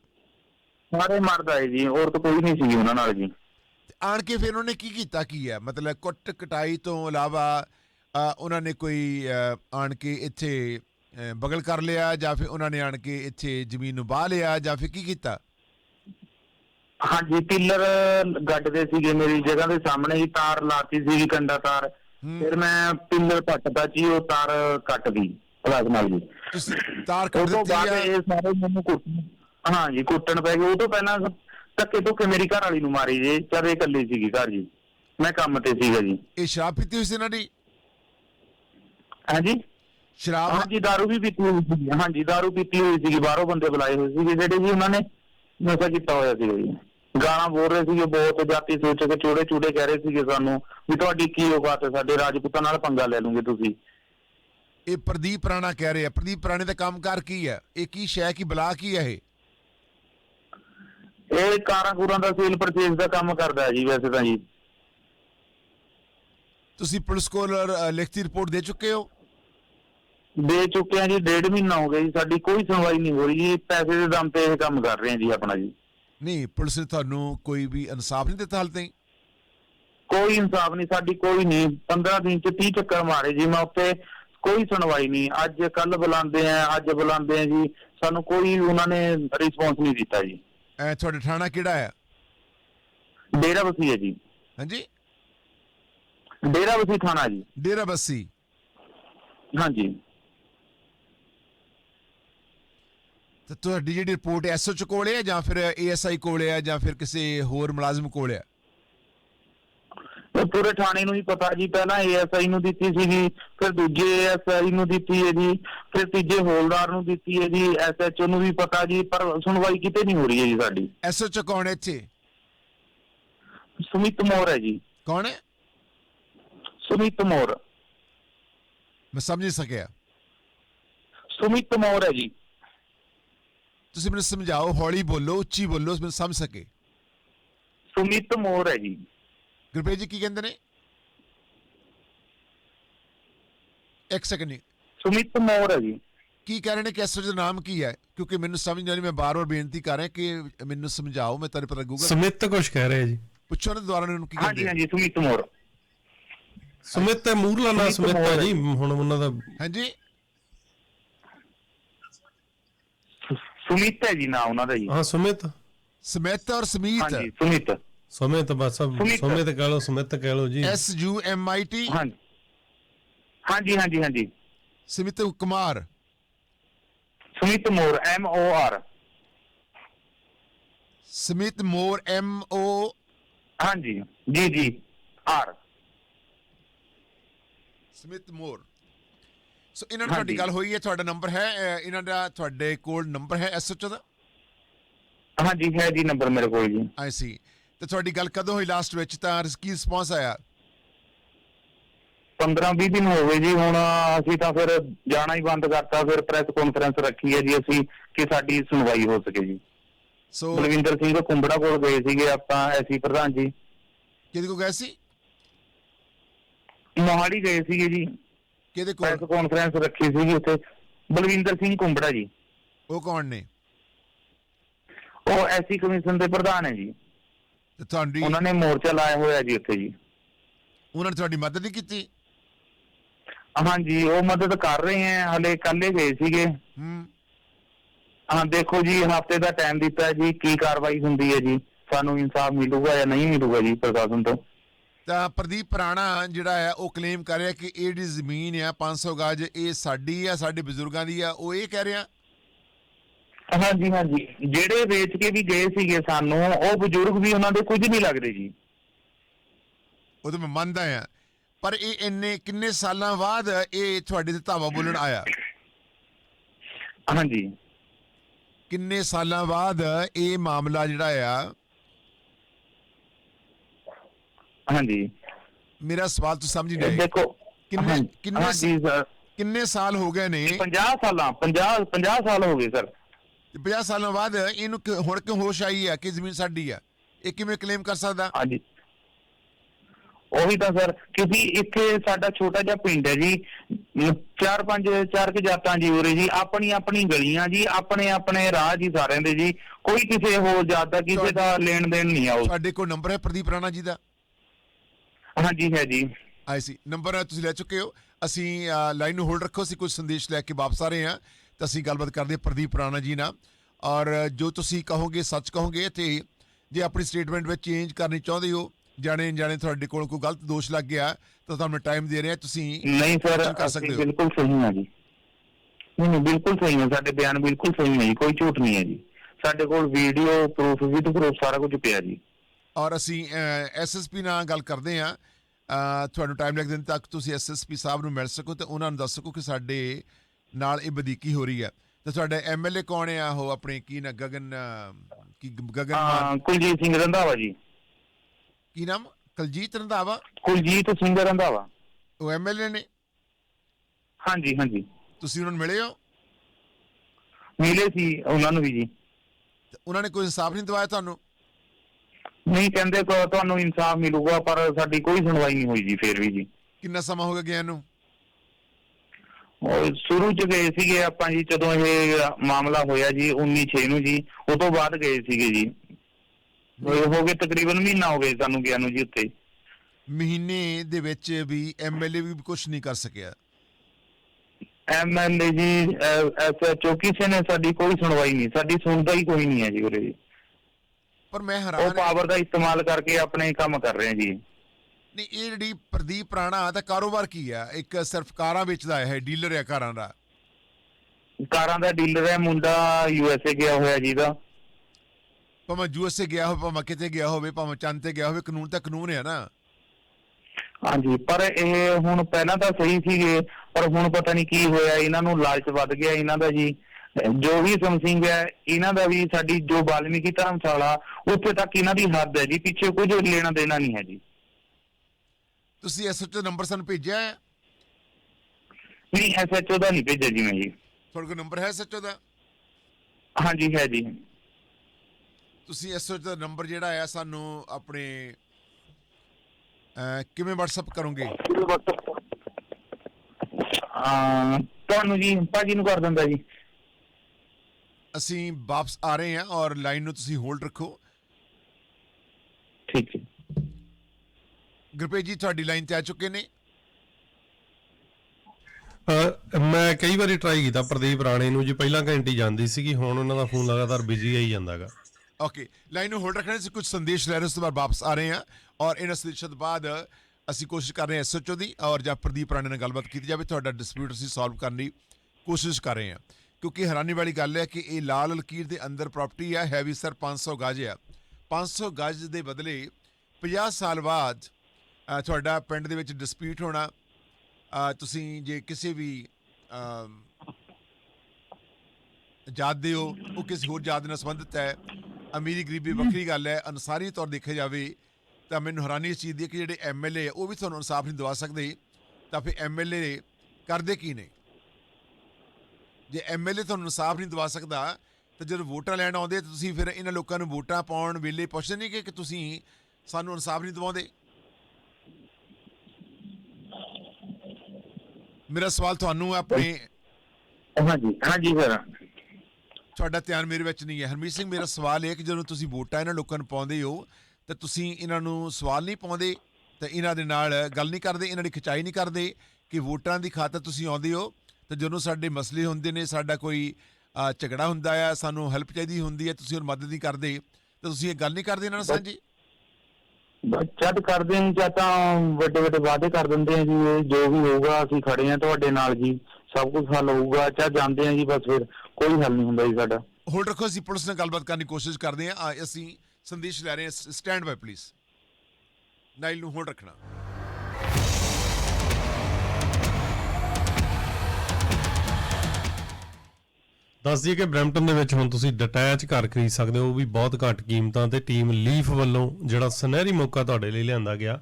ਸਾਰੇ ਮਰਦ ਆਏ ਜੀ ਔਰਤ ਕੋਈ ਨਹੀਂ ਸੀ ਉਹਨਾਂ ਨਾਲ ਜੀ। ਆਣ ਕੇ ਫਿਰ ਉਹਨੇ ਕੀ ਕੀਤਾ ਕੀ ਹੈ ਮਤਲਬ ਕੁੱਟ ਕਟਾਈ ਤੋਂ ਇਲਾਵਾ ਉਹਨਾਂ ਨੇ ਕੋਈ ਆਣ ਕੇ ਇੱਥੇ ਬਗਲ ਕਰ ਲਿਆ ਜਾਂ ਫਿਰ ਉਹਨਾਂ ਨੇ ਆਣ ਕੇ ਇੱਥੇ ਜ਼ਮੀਨ ਨੂੰ ਬਾਹ ਲਿਆ ਜਾਂ ਫਿਰ ਕੀ ਕੀਤਾ? ਹਾਂਜੀ ਪਿੱਲਰ ਗੱਡਦੇ ਸੀਗੇ ਮੇਰੀ ਜਗ੍ਹਾ ਦੇ ਸਾਹਮਣੇ ਹੀ ਤਾਰ ਲਾਤੀ ਸੀਗੀ ਕੰਡਾ ਤਾਰ ਹੂੰ। ਫਿਰ ਮੈਂ ਪਿੱਲਰ ਪੱਟਦਾ ਜੀ ਉਹ ਤਾਰ ਕੱਟ ਗਈ ਕਲਾਸ ਨਾਲ ਜੀ ਤੁਸੀਂ ਤਾਰ ਕੱਟ ਉਹ ਤੋਂ ਦਿੱਤੀ ਬਾਅਦ ਆ ਇਹ ਸਾਰੇ ਮੈਨੂੰ ਕੁੱਟਣ ਹਾਂ ਜੀ ਕੁੱਟਣ ਪੈ ਗਏ ਉਹ ਤੋਂ ਪਹਿਲਾਂ ਧੱਕੇ ਧੁੱਕੇ ਮੇਰੀ ਘਰ ਵਾਲੀ ਨੂੰ ਮਾਰੀ ਜੀ ਜਦ ਇਹ ਇਕੱਲੀ ਸੀਗੀ ਘਰ ਜੀ ਮੈਂ ਕੰਮ ਤੇ ਸੀਗਾ ਜੀ ਇਹ ਸ਼ਰਾਬ ਪੀਤੀ ਹੋਈ ਸੀ ਇਹਨਾਂ ਦੀ ਹਾਂਜੀ ਸ਼ਰਾਬ ਹਾਂਜੀ दारू ਵੀ ਪੀਤੀ ਹੋਈ ਸੀ ਹਾਂਜੀ दारू ਪੀਤੀ ਹੋਈ ਸੀਗੀ ਬਾਹਰੋਂ ਬੰਦੇ ਬੁਲਾਏ ਹੋਏ ਸੀਗੇ ਜਿਹੜੇ ਜੀ ਉਹਨਾਂ ਨੇ ਨਸ਼ਾ ਕੀਤਾ ਹੋਇਆ ਸੀਗਾ ਜੀ ਗਾਲਾਂ ਬੋਲ ਰਹੇ ਸੀਗੇ ਬਹੁਤ ਜਾਤੀ ਸੋਚ ਕੇ ਚੂੜੇ ਚੂੜੇ ਕਹਿ ਰਹੇ ਸੀਗੇ ਸਾਨੂੰ ਵੀ ਤੁਹਾਡੀ ਕੀ ਔਕਾਤ ਹੈ? ਸਾਡੇ ਰਾਜਪੂਤਾਂ ਨਾਲ ਪੰਗਾ ਲੈ ਲਓਗੇ ਤੁਸੀਂ। ਇਹ ਪ੍ਰਦੀਪ ਰਾਣਾ ਕਹਿ ਰਹੇ। ਆ ਪ੍ਰਦੀਪ ਰਾਣੇ ਦਾ ਕੰਮਕਾਰ ਕੀ ਹੈ? ਇਹ ਕੀ ਸ਼ੈ ਕੀ ਬਲਾ ਕੀ ਹੈ ਇਹ? ਇਹ ਕਾਰਾਂ ਕੂਰਾਂ ਦਾ ਸੇਲ ਪਰਚੇਸ ਦਾ ਕੰਮ ਕਰਦਾ ਜੀ ਵੈਸੇ ਤਾਂ ਜੀ। ਤੁਸੀਂ ਪੁਲਿਸ ਕੋਲ ਅ, ਲਿਖਤੀ ਰਿਪੋਰਟ ਦੇ ਚੁੱਕੇ ਹੋ? ਦੇ ਚੁੱਕੇ ਆ ਜੀ ਡੇਢ ਮਹੀਨਾ ਹੋ ਗਿਆ ਜੀ ਸਾਡੀ ਕੋਈ ਸੁਣਵਾਈ ਨਹੀਂ ਹੋ ਰਹੀ ਜੀ। ਪੈਸੇ ਦੇ ਦਮ ਤੇ ਇਹ ਕੰਮ ਕਰ ਰਹੇ ਆ ਜੀ ਆਪਣਾ ਜੀ। ਨਹੀਂ ਪੁਲਿਸ ਨੇ ਤੁਹਾਨੂੰ ਕੋਈ ਵੀ ਇਨਸਾਫ ਨਹੀਂ ਦਿੱਤਾ ਹਾਲ ਤਾਈਂ? ਕੋਈ ਇਨਸਾਫ ਨਹੀਂ ਸਾਡੀ ਕੋਈ ਨਹੀਂ। 15 ਦਿਨ ਚ 30 ਚੱਕਰ ਮਾਰੇ ਜੀ ਮੈਂ ਉੱਤੇ ਕੋਈ ਸੁਣਵਾਈ ਨਹੀਂ। ਅੱਜ ਕੱਲ ਬੁਲਾਉਂਦੇ ਆ ਅੱਜ ਬੁਲਾਉਂਦੇ ਆ ਜੀ। ਸਾਨੂੰ ਕੋਈ ਉਹਨਾਂ ਨੇ ਰਿਸਪੌਂਸ ਨਹੀਂ ਦਿੱਤਾ ਜੀ। ਐ ਤੁਹਾਡਾ ਥਾਣਾ ਕਿਹੜਾ ਹੈ? ਡੇਰਾ ਬਸੀ ਹੈ ਜੀ। ਹਾਂਜੀ? ਡੇਰਾ ਬਸੀ ਥਾਣਾ ਜੀ। ਡੇਰਾ ਬੱਸੀ। ਹਾਂਜੀ। ਤੇ ਤੁਹਾਡੀ ਜਿਹੜੀ ਰਿਪੋਰਟ ਐਸਓਚ ਕੋਲ ਹੈ ਜਾਂ ਫਿਰ ਏਐਸਆਈ ਕੋਲ ਹੈ ਜਾਂ ਫਿਰ ਕਿਸੇ ਹੋਰ ਮੁਲਾਜ਼ਮ ਕੋਲ ਹੈ? ਪੂਰੇ ਥਾਣੇ ਨੂੰ ਹੀ ਪਤਾ ਜੀ ਪਹਿਲਾਂ ਏਐਸਆਈ ਨੂੰ ਦਿੱਤੀ ਸੀਗੀ ਫਿਰ ਦੂਜੇ ਏਐਸਆਈ ਨੂੰ ਦਿੱਤੀ ਹੈ ਜੀ ਫਿਰ ਤੀਜੇ ਹੋਲਦਾਰ ਨੂੰ ਦਿੱਤੀ ਹੈ ਜੀ ਐਸਐਚਓ ਨੂੰ ਵੀ ਪਤਾ ਜੀ ਪਰ ਸੁਣਵਾਈ ਕਿਤੇ ਨਹੀਂ ਹੋ ਰਹੀ ਹੈ ਜੀ ਸਾਡੀ। ਐਸਓਚ ਕੌਣ ਹੈ ਇੱਥੇ? ਸੁਮਿਤ ਮੋਰ ਹੈ ਜੀ। ਕੌਣ ਹੈ? ਸੁਮਿਤ ਮੋਰ ਮੈਂ ਸਮਝ ਨਹੀਂ ਸਕਿਆ। ਸੁਮਿਤ ਮੋਰ ਹੈ ਜੀ। ਤੁਸੀਂ ਮੈਨੂੰ ਸਮਝਾਓ ਹੌਲੀ ਬੋਲੋ ਉੱਚੀ ਬੋਲੋ ਮੈਂ ਸਮਝ ਸਕੇ। ਸੁਮਿਤ ਮੋਰ ਹੈ ਜੀ। ਗੁਰਪ੍ਰੀਤ ਜੀ ਕੀ ਕਹਿੰਦੇ ਨੇ? ਇੱਕ ਸੈਕਿੰਡ ਜੀ। ਸੁਮਿਤ ਮੋਰ ਹੈ ਜੀ। ਕੀ ਕਹਿ ਰਹੇ ਨੇ ਕਿ ਐਸਓਚ ਦਾ ਨਾਮ ਕੀ ਹੈ? ਕਿਉਂਕਿ ਮੈਨੂੰ ਸਮਝ ਨਹੀਂ ਆ ਰਹੀ ਮੈਂ ਬਾਰ-ਬਾਰ ਬੇਨਤੀ ਕਰ ਰਿਹਾ ਕਿ ਮੈਨੂੰ ਸਮਝਾਓ ਮੈਂ ਤੁਹਾਡੇ ਪਰ ਗੂਗਲ ਸੁਮਿਤ ਕੁਛ ਕਹਿ ਰਿਹਾ ਜੀ। ਪੁੱਛੋ ਨਾ ਦੁਬਾਰਾ ਉਹਨੂੰ ਕੀ ਹਾਂਜੀ ਕਹਿੰਦੇ ਹਾਂਜੀ ਸੁਮਿਤ ਮੋਰ ਸੁਮਿਤ ਤੇ ਮੂਰਲਾ ਨਾਂ ਸੁਮਿਤ ਹੈ ਜੀ। ਹੁਣ ਉਹਨਾਂ ਦਾ ਹਾਂਜੀ। ਸੁਮਿਤ ਹੈ ਜੀ ਨਾ ਉਹਨਾਂ ਦਾ ਜੀ। ਹਾਂ ਸੁਮਿਤ। ਸਮਿਤ ਔਰ ਸਮੀਤ। ਹਾਂਜੀ ਸੁਮਿਤ। ਸੁਮਿਤ ਬਸ ਸਭ ਸੁਮਿਤ। ਸੁਮਿਤ ਕਹਿ ਲਓ ਸੁਮਿਤ ਕਹਿ ਲਓ ਜੀ। S U M I T ਹਾਂਜੀ। ਹਾਂਜੀ ਹਾਂਜੀ ਹਾਂਜੀ। Sumit Kumar. Sumit More M O R Sumit More M O ਹਾਂਜੀ। ਜੀ ਜੀ। ਆਰ ਸਮਿਤ ਮੋਰ। ਸੋ ਇਹਨਾਂ ਨਾਲ ਤੁਹਾਡੀ। ਗੱਲ ਹੋਈ ਹੈ ਤੁਹਾਡਾ ਨੰਬਰ ਹੈ ਅਹ, ਇਹਨਾਂ ਦਾ ਤੁਹਾਡੇ ਕੋਲ ਨੰਬਰ ਹੈ ਐਸਓਚ ਦਾ? ਹਾਂਜੀ ਹੈ ਜੀ ਨੰਬਰ ਮੇਰੇ ਕੋਲ ਜੀ। ਆਈ ਸੀ ਤੇ ਤੁਹਾਡੀ ਗੱਲ ਕਦੋਂ ਹੋਈ ਲਾਸਟ ਵਿੱਚ? ਤਾਂ ਰਿਸ- ਕੀ ਰਿਸਪੌਂਸ ਆਇਆ? 15 20 ਦਿਨ ਹੋ ਗਏ ਜੀ ਹੁਣ ਅਸੀਂ ਤਾਂ ਫਿਰ ਜਾਣਾ ਹੀ ਬੰਦ ਕਰਤਾ ਫਿਰ ਪ੍ਰੈਸ ਕਾਨਫਰੰਸ ਰੱਖੀ ਹੈ ਜੀ ਅਸੀਂ ਕਿ ਸਾਡੀ ਸੁਣਵਾਈ ਹੋ ਸਕੇ ਜੀ। ਸੋ ਬਲਵਿੰਦਰ ਸਿੰਘ ਕੁੰਬੜਾ ਕੋਲ ਗਏ ਸੀਗੇ ਆਪਾਂ ਐਸੀ ਪ੍ਰਧਾਨ ਜੀ। ਕਿਹਦੇ ਕੋਲ ਗਏ ਸੀ? ਮੋਹਾਲੀ ਗਏ ਸੀਗੇ ਜੀ। ਕਿਹਦੇ ਪ੍ਰੈਸ ਕੋਲ ਕਾਨਫਰੰਸ ਰੱਖੀ ਸੀਗੀ ਉੱਥੇ। ਬਲਵਿੰਦਰ ਸਿੰਘ ਕੁੰਬੜਾ ਜੀ। ਉਹ ਕੌਣ ਨੇ? ਉਹ ਐਸੀ ਕਮਿਸ਼ਨ ਦੇ ਪ੍ਰਧਾਨ ਹੈ ਜੀ। ਤੇ ਤੁਹਾਡੀ ਉਹਨਾਂ ਨੇ ਮੋਰਚਾ ਲਾਇਆ ਹੋਇਆ ਜੀ ਉੱਥੇ ਜੀ। ਉਹਨਾਂ ਨੇ ਤੁਹਾਡੀ ਮਦਦ ਨਹੀਂ ਕੀਤੀ? ਹਾਂਜੀ ਉਹ ਮਦਦ ਕਰ ਰਹੇ ਹੈ। ਹਲੇ ਕੱਲੇ ਗਏ ਸੀਗੇ। ਹੂੰ। ਹਾਂ ਦੇਖੋ ਜੀ ਹਫ਼ਤੇ ਦਾ ਟਾਈਮ ਦਿੱਤਾ ਹੈ ਜੀ। ਕੀ ਕਾਰਵਾਈ ਹੁੰਦੀ ਹੈ ਜੀ? ਸਾਨੂੰ ਇਨਸਾਫ ਮਿਲੂਗਾ ਜਾਂ ਨਹੀਂ ਮਿਲੂਗਾ ਜੀ ਪ੍ਰਸ਼ਾਸਨ ਤੋਂ? ਤਾਂ ਪ੍ਰਦੀਪ ਰਾਣਾ ਜਿਹੜਾ ਹੈ ਉਹ ਕਲੇਮ ਕਰ ਰਿਹਾ ਕਿ ਇਹ ਜਿਹੜੀ ਜ਼ਮੀਨ ਆ 500 ਗਜ ਇਹ ਸਾਡੀ ਆ ਸਾਡੇ ਬਜ਼ੁਰਗਾਂ ਦੀ ਆ ਉਹ ਇਹ ਕਹਿ ਰਿਹਾ? ਹਾਂਜੀ ਹਾਂਜੀ। ਜਿਹੜੇ ਵੇਚ ਕੇ ਵੀ ਗਏ ਸੀਗੇ ਸਾਨੂੰ ਉਹ ਬਜ਼ੁਰਗ ਵੀ ਉਹਨਾਂ ਦੇ ਕੁਝ ਨਹੀਂ ਲੱਗਦੇ ਜੀ। ਉਹ ਤਾਂ ਮੈਂ ਮੰਨਦਾ ਆ। ਪਰ ਇਹ ਇੰਨੇ ਕਿੰਨੇ ਸਾਲਾਂ ਬਾਅਦ ਇਹ ਤੁਹਾਡੇ ਤੇ ਧਾਵਾ ਬੋਲਣ ਆਇਆ? ਹਾਂਜੀ। ਕਿੰਨੇ ਸਾਲਾਂ ਬਾਅਦ ਇਹ ਮਾਮਲਾ ਜਿਹੜਾ ਆ ਹਾਂਜੀ। ਮੇਰਾ ਸਵਾਲ ਤੁਸੀਂ ਸਮਝ ਨਹੀਂ ਰਹੇ। ਦੇਖੋ ਕਿੰਨੇ- ਹਾਂਜੀ, ਕਿੰਨੇ- ਹਾਂਜੀ ਸਰ। ਕਿੰਨੇ ਸਾਲ ਹੋ ਗਏ ਨੇ? 50 ਸਾਲਾਂ 50 50 ਸਾਲ ਹੋ ਗਏ ਸਰ। 50 ਸਾਲਾਂ ਬਾਅਦ ਇਹਨੂੰ ਕਿ- ਹੁਣ ਕਿਉਂ ਹੋਸ਼ ਆਈ ਆ ਕਿ ਜ਼ਮੀਨ ਸਾਡੀ ਆ ਇਹ ਕਿਵੇਂ ਕਲੇਮ ਕਰ ਸਕਦਾ? ਹਾਂਜੀ। ਉਹੀ ਤਾਂ ਸਰ ਕਿਉਂਕਿ ਇੱਥੇ ਸਾਡਾ ਛੋਟਾ ਜਿਹਾ ਪਿੰਡ ਹੈ ਜੀ। ਅਮ ਚਾਰ ਪੰਜ ਚਾਰ ਕੇ ਜਾਤਾਂ ਜੀ ਉਰੇ ਜੀ। ਆਪਣੀ ਆਪਣੀ ਗਲੀਆਂ ਜੀ ਆਪਣੇ ਆਪਣੇ ਰਾਹ ਜੀ ਸਾਰਿਆਂ ਦੇ ਜੀ। ਕੋਈ ਕਿਸੇ ਹੋਰ ਜਾਤ ਦਾ ਕਿਸੇ ਦਾ ਲੈਣ ਦੇਣ ਨਹੀਂ ਆਉ ਤੁਹਾਡੇ ਕੋਲ ਨੰਬਰ ਹੈ ਪ੍ਰਦੀਪ ਰਾਣਾ ਜੀ ਦਾ? ਹਾਂਜੀ ਹੈ ਜੀ। ਆਈ ਸੀ ਨੰਬਰ ਤੁਸੀਂ ਲੈ ਚੁੱਕੇ ਹੋ। ਅਸੀਂ ਲਾਈਨ ਨੂੰ ਹੋਲਡ ਰੱਖੋ ਅਸੀਂ ਕੁਝ ਸੰਦੇਸ਼ ਲੈ ਕੇ ਵਾਪਸ ਆ ਰਹੇ ਹਾਂ। ਤਾਂ ਅਸੀਂ ਗੱਲਬਾਤ ਕਰਦੇ ਹਾਂ ਪ੍ਰਦੀਪ ਰਾਣਾ ਜੀ ਨਾਲ। ਔਰ ਜੋ ਤੁਸੀਂ ਕਹੋਗੇ ਸੱਚ ਕਹੋਗੇ ਤੇ ਜੇ ਆਪਣੀ ਸਟੇਟਮੈਂਟ ਵਿੱਚ ਚੇਂਜ ਕਰਨੀ ਚਾਹੁੰਦੇ ਹੋ ਜਾਣੇ ਜਾਣੇ ਤੁਹਾਡੇ ਕੋਲ ਕੋਈ ਗਲਤ ਦੋਸ਼ ਲੱਗ ਗਿਆ ਤਾਂ ਤੁਹਾਨੂੰ ਟਾਈਮ ਦੇ ਰਹੇ ਹਾਂ ਤੁਸੀਂ ਨਹੀਂ ਸਰ action ਕਰ ਅਸੀਂ ਸਕਦੇ ਹੋ। ਬਿਲਕੁਲ ਸਹੀ ਹਾਂ ਜੀ। ਨਹੀਂ ਨਹੀਂ ਬਿਲਕੁਲ ਸਹੀ ਹੈ ਸਾਡੇ ਬਿਆਨ ਬਿਲਕੁਲ ਸਹੀ ਹੈ ਜੀ ਕੋਈ ਝੂਠ ਨਹੀਂ ਹੈ ਜੀ। ਸਾਡੇ ਕੋਲ ਵੀਡੀਓ ਪ੍ਰੂਫ ਵੀ ਤੇ ਪ੍ਰੂਫ ਸਾਰਾ ਕੁਝ ਪਿਆ ਜੀ। ਔਰ ਅਸੀਂ ਐਸਐਸਪੀ ਨਾਲ ਗੱਲ ਕਰਦੇ ਆ ਤੁਹਾਨੂੰ ਟਾਈਮ ਲੱਗ ਦਿਨ ਤੱਕ ਤੁਸੀਂ ਐਸਐਸਪੀ ਸਾਹਿਬ ਨੂੰ ਮਿਲ ਸਕੋ ਤੇ ਉਹਨਾਂ ਨੂੰ ਦੱਸ ਸਕੋ ਕਿ ਸਾਡੇ ਨਾਲ ਇਹ ਵਧੀਕੀ ਹੋ ਰਹੀ ਹੈ। ਤੇ ਤੁਹਾਡਾ ਐਮਐਲਏ ਕੌਣ ਆ ਉਹ ਆਪਣੇ ਕੀ ਨਾ? ਗਗਨ ਕੀ ਗਗਨ ਹਾਂ ਕੁਲਜੀਤ ਸਿੰਘ ਰੰਧਾਵਾ ਜੀ। ਕੀ ਨਾਮ? ਕਲਜੀਤ ਰੰਧਾਵਾ? ਕੁਲਜੀਤ ਸਿੰਘ ਰੰਧਾਵਾ। ਉਹ ਐਮਐਲਏ ਨੇ? ਹਾਂਜੀ ਹਾਂਜੀ। ਤੁਸੀਂ ਉਹਨਾਂ ਨੂੰ ਮਿਲੇ ਹੋ? ਮਿਲੇ ਸੀ ਉਹਨਾਂ ਨੂੰ ਵੀ ਜੀ। ਉਹਨਾਂ ਨੇ ਕੋਈ ਇਨਸਾਫ ਨਹੀਂ ਦਿਵਾਇਆ ਤੁਹਾਨੂੰ? ਨਹੀਂ ਕਹਿੰਦੇ ਕਿ ਤੁਹਾਨੂੰ ਇਨਸਾਫ ਮਿਲੂਗਾ ਪਰ ਸਾਡੀ ਕੋਈ ਸੁਣਵਾਈ ਨਹੀਂ ਹੋਈ ਜੀ ਫੇਰ ਵੀ ਜੀ। ਕਿੰਨਾ ਸਮਾਂ ਹੋ ਗਿਆ ਗਿਆ ਨੂੰ? ਉਹ ਸ਼ੁਰੂ ਚ ਗਏ ਸੀਗੇ ਆਪਾਂ ਜੀ ਜਦੋਂ ਇਹ ਮਾਮਲਾ ਹੋਇਆ ਜੀ 19 6 ਨੂੰ ਜੀ ਉਹ ਤੋਂ ਬਾਅਦ ਗਏ ਸੀਗੇ ਜੀ। ਉਹ ਹੋ ਗਏ ਤਕਰੀਬਨ ਮਹੀਨਾ ਹੋ ਗਿਆ ਜੀ ਸਾਨੂੰ ਗਿਆ ਨੂੰ ਜੀ ਉੱਤੇ। ਮਹੀਨੇ ਦੇ ਵਿੱਚ ਵੀ ਐਮਐਲਏ ਵੀ ਕੁਝ ਨਹੀਂ ਕਰ ਸਕਿਆ। ਐਮਐਲਏ ਜੀ ਐਸਐਚਓ ਕਿਸੇ ਨੇ ਸਾਡੀ ਕੋਈ ਸੁਣਵਾਈ ਨਹੀਂ ਸਾਡੀ ਸੁਣਦਾ ਹੀ ਕੋਈ ਨਹੀਂ ਹੈ ਜੀ ਉਰੇ। ਪਰ ਮੈਂ ਉਹ ਹੈਰਾਨ ਪਾਵਰ ਦਾ ਇਸਤੇਮਾਲ ਕਰਕੇ ਆਪਣੇ ਕੰਮ ਕਰ ਰਹੇ ਆ ਜੀ। ਨਹੀਂ ਇਹ ਜਿਹੜੀ ਪ੍ਰਦੀਪ ਰਾਣਾ ਦਾ ਕਾਰੋਬਾਰ ਕੀ ਆ? ਇੱਕ ਸਿਰਫ ਕਾਰਾਂ ਵੇਚਦਾ ਹੈ ਡੀਲਰ ਹੈ ਕਾਰਾਂ ਦਾ। ਕਾਰਾਂ ਦਾ ਡੀਲਰ ਹੈ ਮੁੰਡਾ ਯੂਐਸਏ ਗਿਆ ਹੋਇਆ ਜੀ ਦਾ। ਭਾਵੇਂ ਯੂਐਸਏ ਗਿਆ ਹੋਵੇ ਭਾਵੇਂ ਕਿਤੇ ਗਿਆ ਹੋਵੇ ਭਾਵੇਂ ਚੰਦ ਤੇ ਗਿਆ ਹੋਵੇ ਕਾਨੂੰਨ ਤਾਂ ਕਾਨੂੰਨ ਹੈ ਨਾ। ਹਾਂਜੀ ਪਰ ਇਹ ਹੁਣ ਪਹਿਲਾਂ ਤਾਂ ਸਹੀ ਸੀਗੇ ਪਰ ਹੁਣ ਪਤਾ ਨਹੀਂ ਕੀ ਹੋਇਆ ਇਹਨਾਂ ਨੂੰ ਲਾਲਚ ਵੱਧ ਗਿਆ ਇਹਨਾਂ ਦਾ ਜੀ। ਜੋ ਵੀ ਸਮਸਿੰਗ ਹੈ ਇਹਨਾਂ ਦਾ ਵੀ ਸਾਡੀ ਜੋ ਬਾਲਮੀਕੀ ਧਰਮਸ਼ਾਲਾ ਉੱਥੇ ਤੱਕ ਇਹਨਾਂ ਦੀ ਹੱਦ ਹੈ ਜੀ ਪਿੱਛੇ ਕੁਝ ਲੈਣਾ ਦੇਣਾ ਨਹੀਂ ਹੈ ਜੀ। ਤੁਸੀਂ ਐਸਐਚਓ ਨੰਬਰ ਸਾਨੂੰ ਭੇਜਿਆ ਹੈ? ਨਹੀਂ ਐਸਐਚਓ ਦਾ ਨਹੀਂ ਭੇਜਿਆ ਜੀ ਮੈਂ ਜੀ। ਤੁਹਾਡੇ ਕੋਲ ਨੰਬਰ ਹੈ ਐਸਐਚਓ ਦਾ? ਹਾਂਜੀ ਹੈ ਜੀ। ਤੁਸੀਂ ਐਸਐਚਓ ਦਾ ਨੰਬਰ ਜਿਹੜਾ ਹੈ ਸਾਨੂੰ ਆਪਣੇ ਕਿਵੇਂ WhatsApp ਕਰੋਗੇ? ਆ ਤੁਹਾਨੂੰ ਜੀ ਭਾਜੀ ਨੂੰ ਕਰ ਦਿੰਦਾ ਜੀ। ਅਸੀਂ ਵਾਪਸ ਆ ਰਹੇ ਹਾਂ ਔਰ ਲਾਈਨ ਨੂੰ ਤੁਸੀਂ ਹੋਲਡ ਰੱਖੋ। ਠੀਕ ਹੈ। ਗੁਰਪ੍ਰੀਤ ਜੀ ਤੁਹਾਡੀ ਲਾਈਨ ਤੇ ਆ ਚੁੱਕੇ ਨੇ। ਅਹ ਮੈਂ ਕਈ ਵਾਰੀ ਟਰਾਈ ਕੀਤਾ ਪ੍ਰਦੀਪ ਰਾਣੇ ਨੂੰ ਜੀ ਪਹਿਲਾਂ ਘੰਟੀ ਜਾਂਦੀ ਸੀਗੀ ਹੁਣ ਉਹਨਾਂ ਦਾ ਫੋਨ ਲਗਾਤਾਰ ਬਿਜ਼ੀ ਆਈ ਜਾਂਦਾਗਾ। ਓਕੇ ਲਾਈਨ ਨੂੰ ਹੋਲਡ ਰੱਖਣਾ ਸੀ ਕੁਝ ਸੰਦੇਸ਼ ਲੈ ਰਹੇ ਉਸ ਤੋਂ ਬਾਅਦ ਵਾਪਸ ਆ ਰਹੇ ਹਾਂ। ਔਰ ਇਹਨਾਂ ਸੰਦੇਸ਼ਾਂ ਤੋਂ ਬਾਅਦ ਅਸੀਂ ਕੋਸ਼ਿਸ਼ ਕਰ ਰਹੇ ਹਾਂ ਐਸਐਚਓ ਦੀ ਔਰ ਜਾਂ ਪ੍ਰਦੀਪ ਰਾਣੇ ਨਾਲ ਗੱਲਬਾਤ ਕੀਤੀ ਜਾਵੇ ਤੁਹਾਡਾ ਡਿਸਪਿਊਟ ਅਸੀਂ ਸੋਲਵ ਕਰਨ ਦੀ ਕੋਸ਼ਿਸ਼ ਕਰ ਰਹੇ ਹਾਂ। ਕਿਉਂਕਿ ਹੈਰਾਨੀ ਵਾਲੀ ਗੱਲ ਹੈ ਕਿ ਇਹ ਲਾਲ ਲਕੀਰ ਦੇ ਅੰਦਰ ਪ੍ਰਾਪਰਟੀ ਹੈ ਹੈਵੀ ਸਰ 500 ਗਜ ਆ। 500 ਗਜ ਦੇ ਬਦਲੇ 50 ਸਾਲ ਬਾਅਦ ਤੁਹਾਡਾ ਪਿੰਡ ਦੇ ਵਿੱਚ ਡਿਸਪਿਊਟ ਹੋਣਾ ਤੁਸੀਂ ਜੇ ਕਿਸੇ ਵੀ ਜਾਤ ਦੇ ਹੋ, ਉਹ ਕਿਸੇ ਹੋਰ ਜਾਤ ਨਾਲ ਸੰਬੰਧਿਤ ਹੈ। ਅਮੀਰੀ ਗਰੀਬੀ ਵੱਖਰੀ ਗੱਲ ਹੈ, ਅਨਸਾਰੀ ਤੌਰ ਦੇਖਿਆ ਜਾਵੇ ਤਾਂ ਮੈਨੂੰ ਹੈਰਾਨੀ ਇਸ ਚੀਜ਼ ਦੀ ਕਿ ਜਿਹੜੇ ਐਮਐਲਏ ਉਹ ਵੀ ਤੁਹਾਨੂੰ ਇਨਸਾਫ ਨਹੀਂ ਦਵਾ ਸਕਦੇ। ਤਾਂ ਫਿਰ ਐਮਐਲਏ ਕਰਦੇ ਕੀ ਨੇ? ਜੇ ਐਮਐਲਏ ਤੁਹਾਨੂੰ ਇਨਸਾਫ ਨਹੀਂ ਦਵਾ ਸਕਦਾ ਤਾਂ ਜਦੋਂ ਵੋਟਾਂ ਲੈਣ ਆਉਂਦੇ ਤਾਂ ਤੁਸੀਂ ਫਿਰ ਇਹਨਾਂ ਲੋਕਾਂ ਨੂੰ ਵੋਟਾਂ ਪਾਉਣ ਵੇਲੇ ਪੁੱਛਦੇ ਨਹੀਂ ਕਿ ਕਿ ਤੁਸੀਂ ਸਾਨੂੰ ਇਨਸਾਫ ਨਹੀਂ ਦਿਵਾਉਂਦੇ? ਮੇਰਾ ਸਵਾਲ ਤੁਹਾਨੂੰ ਹੈ ਆਪਣੇ ਹਾਂਜੀ ਹਾਂਜੀ ਸਰ। ਤੁਹਾਡਾ ਧਿਆਨ ਮੇਰੇ ਵਿੱਚ ਨਹੀਂ ਹੈ। ਹਰਮੀਤ ਸਿੰਘ ਮੇਰਾ ਸਵਾਲ ਇਹ ਹੈ ਕਿ ਜਦੋਂ ਤੁਸੀਂ ਵੋਟਾਂ ਇਹਨਾਂ ਲੋਕਾਂ ਨੂੰ ਪਾਉਂਦੇ ਹੋ ਤਾਂ ਤੁਸੀਂ ਇਹਨਾਂ ਨੂੰ ਸਵਾਲ ਨਹੀਂ ਪਾਉਂਦੇ ਤੇ ਇਹਨਾਂ ਦੇ ਨਾਲ ਗੱਲ ਨਹੀਂ ਕਰਦੇ ਇਹਨਾਂ ਦੀ ਖਿਚਾਈ ਨਹੀਂ ਕਰਦੇ ਕਿ ਵੋਟਾਂ ਦੀ ਖਾਤਰ ਤੁਸੀਂ ਆਉਂਦੇ ਹੋ? ਤੇ ਜਦੋਂ ਸਾਡੇ ਮਸਲੇ ਹੁੰਦੇ ਨੇ ਸਾਡਾ ਕੋਈ ਝਗੜਾ ਹੁੰਦਾ ਆ ਸਾਨੂੰ ਹੈਲਪ ਚਾਹੀਦੀ ਹੁੰਦੀ ਹੈ ਤੁਸੀਂ ਉਹ ਮਦਦ ਨਹੀਂ ਕਰਦੇ ਤਾਂ ਤੁਸੀਂ ਇਹ ਗੱਲ ਨਹੀਂ ਕਰਦੇ ਇਹਨਾਂ ਨਾਲ ਸਾਂਝੀ? ਜਦ ਕਰਦੇ ਨੇ ਜਾਂ ਤਾਂ ਵੱਡੇ ਵੱਡੇ ਵਾਅਦੇ ਕਰ ਦਿੰਦੇ ਆ ਜੀ ਇਹ ਜੋ ਵੀ ਹੋਊਗਾ ਅਸੀਂ ਖੜੇ ਆ ਤੁਹਾਡੇ ਨਾਲ ਜੀ ਸਭ ਕੁਝ ਹੱਲ ਹੋਊਗਾ ਚਾ ਜਾਂਦੇ ਆ ਜੀ ਬਸ ਫਿਰ ਕੋਈ ਹੱਲ ਨਹੀਂ ਹੁੰਦਾ ਜੀ ਸਾਡਾ। ਹੋਲਡ ਰੱਖੋ ਅਸੀਂ ਪੁਲਿਸ ਨਾਲ ਗੱਲਬਾਤ ਕਰਨ ਦੀ ਕੋਸ਼ਿਸ਼ ਕਰਦੇ ਆ, ਅਸੀਂ ਸੰਦੇਸ਼ ਲੈ ਰਹੇ ਹਾਂ ਸਟੈਂਡ ਬਾਈ ਪਲੀਜ਼ ਨਾਈਲ ਨੂੰ ਹੋਲਡ ਰੱਖਣਾ। ਦੱਸ ਦਈਏ ਕਿ ਬ੍ਰੈਂਪਟਨ ਦੇ ਵਿੱਚ ਹੁਣ ਤੁਸੀਂ ਡਿਟੈਚ ਘਰ ਖਰੀਦ ਸਕਦੇ ਹੋ, ਉਹ ਵੀ ਬਹੁਤ ਘੱਟ ਕੀਮਤਾਂ ਤੇ ਟੀਮ ਲੀਫ ਵੱਲੋਂ ਜਿਹੜਾ ਸੁਨਹਿਰੀ ਮੌਕਾ ਤੁਹਾਡੇ ਲਈ ਲਿਆਂਦਾ ਗਿਆ।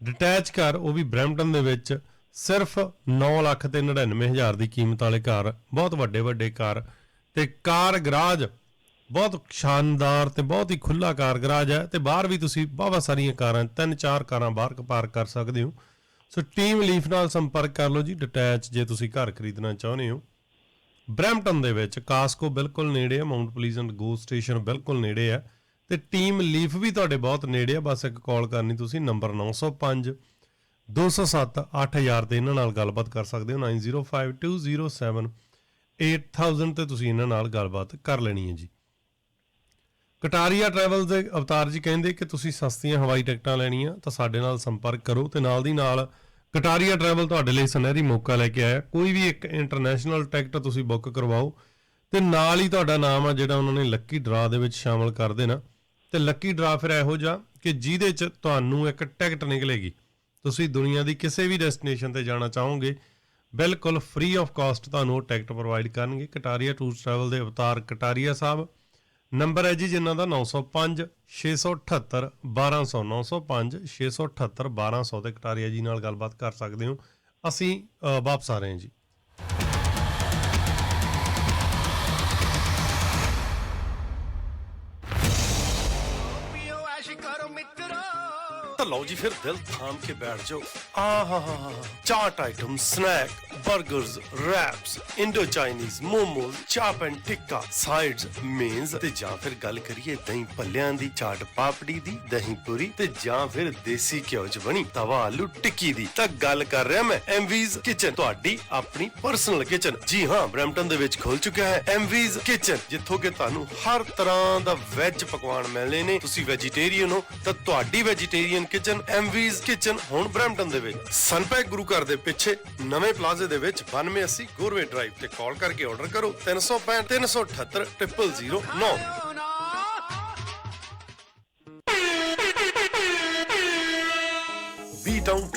ਡਿਟੈਚ ਘਰ, ਉਹ ਵੀ ਬ੍ਰੈਂਪਟਨ ਦੇ ਵਿੱਚ ਸਿਰਫ 9 ਲੱਖ ਤੇ 99 ਹਜ਼ਾਰ ਦੀ ਕੀਮਤ ਵਾਲੇ ਘਰ, ਬਹੁਤ ਵੱਡੇ ਵੱਡੇ ਘਰ ਤੇ ਕਾਰ ਗਰਾਜ ਬਹੁਤ ਸ਼ਾਨਦਾਰ ਤੇ ਬਹੁਤ ਹੀ ਖੁੱਲਾ ਕਾਰ ਗਰਾਜ ਹੈ ਤੇ ਬਾਹਰ ਵੀ ਤੁਸੀਂ ਬਹੁਤ ਸਾਰੀਆਂ ਕਾਰਾਂ, ਤਿੰਨ ਚਾਰ ਕਾਰਾਂ ਬਾਹਰ ਪਾਰਕ ਕਰ ਸਕਦੇ ਹੋ। ਸੋ ਟੀਮ ਲੀਫ ਨਾਲ ਸੰਪਰਕ ਕਰ ਲਓ ਜੀ ਡਿਟੈਚ ਜੇ ਤੁਸੀਂ ਘਰ ਖਰੀਦਣਾ ਚਾਹੁੰਦੇ ਹੋ। ਬ੍ਰੈਂਪਟਨ ਦੇ ਵਿੱਚ ਕਾਸਕੋ ਬਿਲਕੁਲ ਨੇੜੇ ਹੈ ਮਾਉਂਟ ਪਲੀਜ਼ੈਂਟ ਗੋ ਸਟੇਸ਼ਨ ਬਿਲਕੁਲ ਨੇੜੇ ਹੈ ਤੇ ਟੀਮ ਲੀਫ ਵੀ ਤੁਹਾਡੇ ਬਹੁਤ ਨੇੜੇ ਆ ਬਸ ਇੱਕ ਕਾਲ ਕਰਨੀ ਤੁਸੀਂ, ਨੰਬਰ 905 207 8000 ਤੇ ਇਹਨਾਂ ਨਾਲ ਗੱਲਬਾਤ ਕਰ ਸਕਦੇ ਹੋ। 905207 8000 ਤੇ ਤੁਸੀਂ ਇਹਨਾਂ ਨਾਲ ਗੱਲਬਾਤ ਕਰ ਲੈਣੀ ਹੈ ਜੀ। ਕਟਾਰੀਆ ਟਰੈਵਲ ਦੇ ਅਵਤਾਰ ਜੀ ਕਹਿੰਦੇ ਕਿ ਤੁਸੀਂ ਸਸਤੀਆਂ ਹਵਾਈ ਟਿਕਟਾਂ ਲੈਣੀਆਂ ਤਾਂ ਸਾਡੇ ਨਾਲ ਸੰਪਰਕ ਕਰੋ ਤੇ ਨਾਲ ਦੀ ਨਾਲ ਕਟਾਰੀਆ ਟਰੈਵਲ ਤੁਹਾਡੇ ਲਈ ਸੁਨਹਿਰੀ ਮੌਕਾ ਲੈ ਕੇ ਆਇਆ। ਕੋਈ ਵੀ ਇੱਕ ਇੰਟਰਨੈਸ਼ਨਲ ਟਿਕਟ ਤੁਸੀਂ ਬੁੱਕ ਕਰਵਾਓ ਤੇ ਨਾਲ ਹੀ ਤੁਹਾਡਾ ਨਾਮ ਆ ਜਿਹੜਾ ਉਹਨਾਂ ਨੇ ਲੱਕੀ ਡਰਾ ਦੇ ਵਿੱਚ ਸ਼ਾਮਲ ਕਰ ਦੇਣਾ। ਤੇ ਲੱਕੀ ਡਰਾ ਫਿਰ ਇਹੋ ਜਿਹਾ ਕਿ ਜਿਹਦੇ ਚ ਤੁਹਾਨੂੰ ਇੱਕ ਟਿਕਟ ਨਿਕਲੇਗੀ। ਤੁਸੀਂ ਦੁਨੀਆ ਦੀ ਕਿਸੇ ਵੀ ਡੈਸਟੀਨੇਸ਼ਨ ਤੇ ਜਾਣਾ ਚਾਹੋਗੇ, ਬਿਲਕੁਲ ਫ੍ਰੀ ਆਫ ਕਾਸਟ ਤੁਹਾਨੂੰ ਉਹ ਟਿਕਟ ਪ੍ਰੋਵਾਈਡ ਕਰਨਗੇ। ਕਟਾਰੀਆ ਟੂਰ ਟਰੈਵਲ ਦੇ ਅਵਤਾਰ ਕਟਾਰੀਆ ਸਾਹਿਬ ਨੰਬਰ ਹੈ ਜੀ ਜਿਨ੍ਹਾਂ ਦਾ 905 678 1200 905 678 1200 ਤੇ ਕਟਾਰੀਆ ਜੀ ਨਾਲ ਗੱਲਬਾਤ ਕਰ ਸਕਦੇ ਹੋ। ਅਸੀਂ ਵਾਪਸ ਆ ਰਹੇ ਹਾਂ ਜੀ। ਲਓ ਜੀ, ਫਿਰ ਦਿਲ ਥਾਮ ਕੇ ਬੈਠ ਜਾਓ। ਆ chaat item snack 버ਗਰਸ wraps Indo Chinese momos chaap and tikka sides mains ਤੇ ਜਾਂ ਫਿਰ ਗੱਲ ਕਰੀਏ ਦਹੀਂ ਭੱਲਿਆਂ ਦੀ, ਚਾਟ ਪਾਪੜੀ ਦੀ, ਦਹੀਂ ਪੂਰੀ ਤੇ ਜਾਂ ਫਿਰ ਦੇਸੀ ਘਿਓ ਚ ਬਣੀ ਤਵਾ ਆਲੂ ਟਿੱਕੀ ਦੀ। ਤਾਂ ਗੱਲ ਕਰ ਰਿਹਾ ਮੈਂ ਐਮਵੀਜ਼ ਕਿਚਨ ਤੁਹਾਡੀ ਆਪਣੀ ਪਰਸਨਲ ਕਿਚਨ ਜੀ ਹਾਂ, ਬ੍ਰੈਂਪਟਨ ਦੇ ਵਿੱਚ ਖੁੱਲ ਚੁੱਕਿਆ ਹੈ ਐਮਵੀਜ਼ ਕਿਚਨ ਜਿੱਥੋਂ ਕਿ ਤੁਹਾਨੂੰ ਹਰ ਤਰ੍ਹਾਂ ਦਾ ਵੈਜ ਪਕਵਾਨ ਮਿਲਣੇ ਨੇ। ਤੁਸੀਂ ਵੈਜੀਟੇਰੀਅਨ ਹੋ, ਤਾਂ ਤੁਹਾਡੀ ਵੈਜੀਟੇਰੀਅਨ ਕਿਚਨ ਐਮਵੀਜ਼ ਕਿਚਨ ਹੁਣ ਬ੍ਰੈਂਪਟਨ ਦੇ ਵਿੱਚ। ਸਨਪੈਕ ਗੁਰੂ ਘਰ ਦੇ ਪਿੱਛੇ, ਨਵੇਂ ਪਲਾਜ਼ੇ ਦੇ ਵਿੱਚ 9280 ਗੋਰਵੇ ਡਰਾਈਵ ਤੇ ਕਾਲ ਕਰਕੇ ਆਰਡਰ ਕਰੋ। 365 378 0009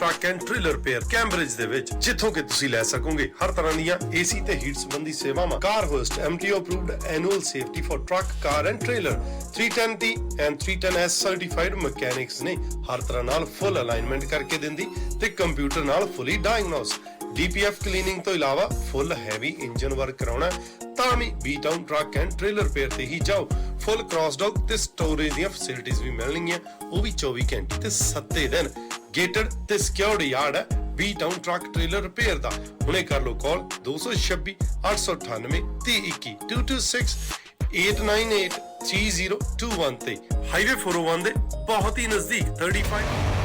truck and trailer repair Cambridge ਦੇ ਵਿੱਚ ਜਿੱਥੋਂ ਕਿ ਤੁਸੀਂ ਲੈ ਸਕੋਗੇ ਹਰ ਤਰ੍ਹਾਂ ਦੀਆਂ ਏਸੀ ਤੇ ਹੀਟ ਸੰਬੰਧੀ ਸੇਵਾਵਾਂ। Car hoist MTO approved annual safety for truck car and trailer 310T and 310S certified mechanics ਨੇ ਹਰ ਤਰ੍ਹਾਂ ਨਾਲ ਫੁੱਲ ਅਲਾਈਨਮੈਂਟ ਕਰਕੇ ਦਿੰਦੀ ਤੇ ਕੰਪਿਊਟਰ ਨਾਲ ਫੁੱਲੀ ਡਾਇਗਨੋਸ ਡੀਪੀਐਫ ਕਲੀਨਿੰਗ ਤੋਂ ਇਲਾਵਾ ਫੁੱਲ ਹੈਵੀ ਇੰਜਨ ਵਰਕ ਕਰਾਉਣਾ ਹੈ, ਤਾਂ V B town truck and trailer pair ਤੇ ਹੀ ਜਾਓ। ਫੁੱਲ ਕ੍ਰਾਸ ਡੌਕ ਤੇ ਸਟੋਰੇਜ ਦੀਆਂ ਫੈਸਿਲਿਟੀਆਂ ਵੀ ਮਿਲਣਗੀਆਂ। ਉਹ ਵੀ 24 ਘੰਟੇ ਤੇ 7 ਦਿਨ। ਗੇਟਡ ਤੇ ਸਕਿਉਰਡ ਯਾਰਡ ਹੈ। B town truck trailer repair ਦਾ। ਹੁਣੇ ਕਰ ਲਓ ਕਾਲ 226 898 321 226 898 3021 ਤੇ। ਹਾਈਵੇ 401 ਦੇ ਬਹੁਤ ਹੀ ਨਜ਼ਦੀਕ 35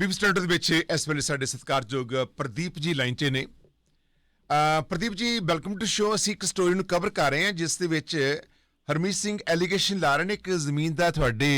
ਬਿਬ ਸਟੂਡੀਓ ਦੇ ਵਿੱਚ ਇਸ ਵੇਲੇ ਸਾਡੇ ਸਤਿਕਾਰਯੋਗ ਪ੍ਰਦੀਪ ਜੀ ਲਾਈਨ 'ਚ ਨੇ। Pradeep ji welcome to show ਅਸੀਂ ਇੱਕ ਸਟੋਰੀ ਨੂੰ ਕਵਰ ਕਰ ਰਹੇ ਹਾਂ, ਜਿਸ ਦੇ ਵਿੱਚ ਹਰਮੀਤ ਸਿੰਘ ਐਲੀਗੇਸ਼ਨ ਲਾ ਰਹੇ ਨੇ ਕਿ ਜ਼ਮੀਨ ਦਾ ਤੁਹਾਡੇ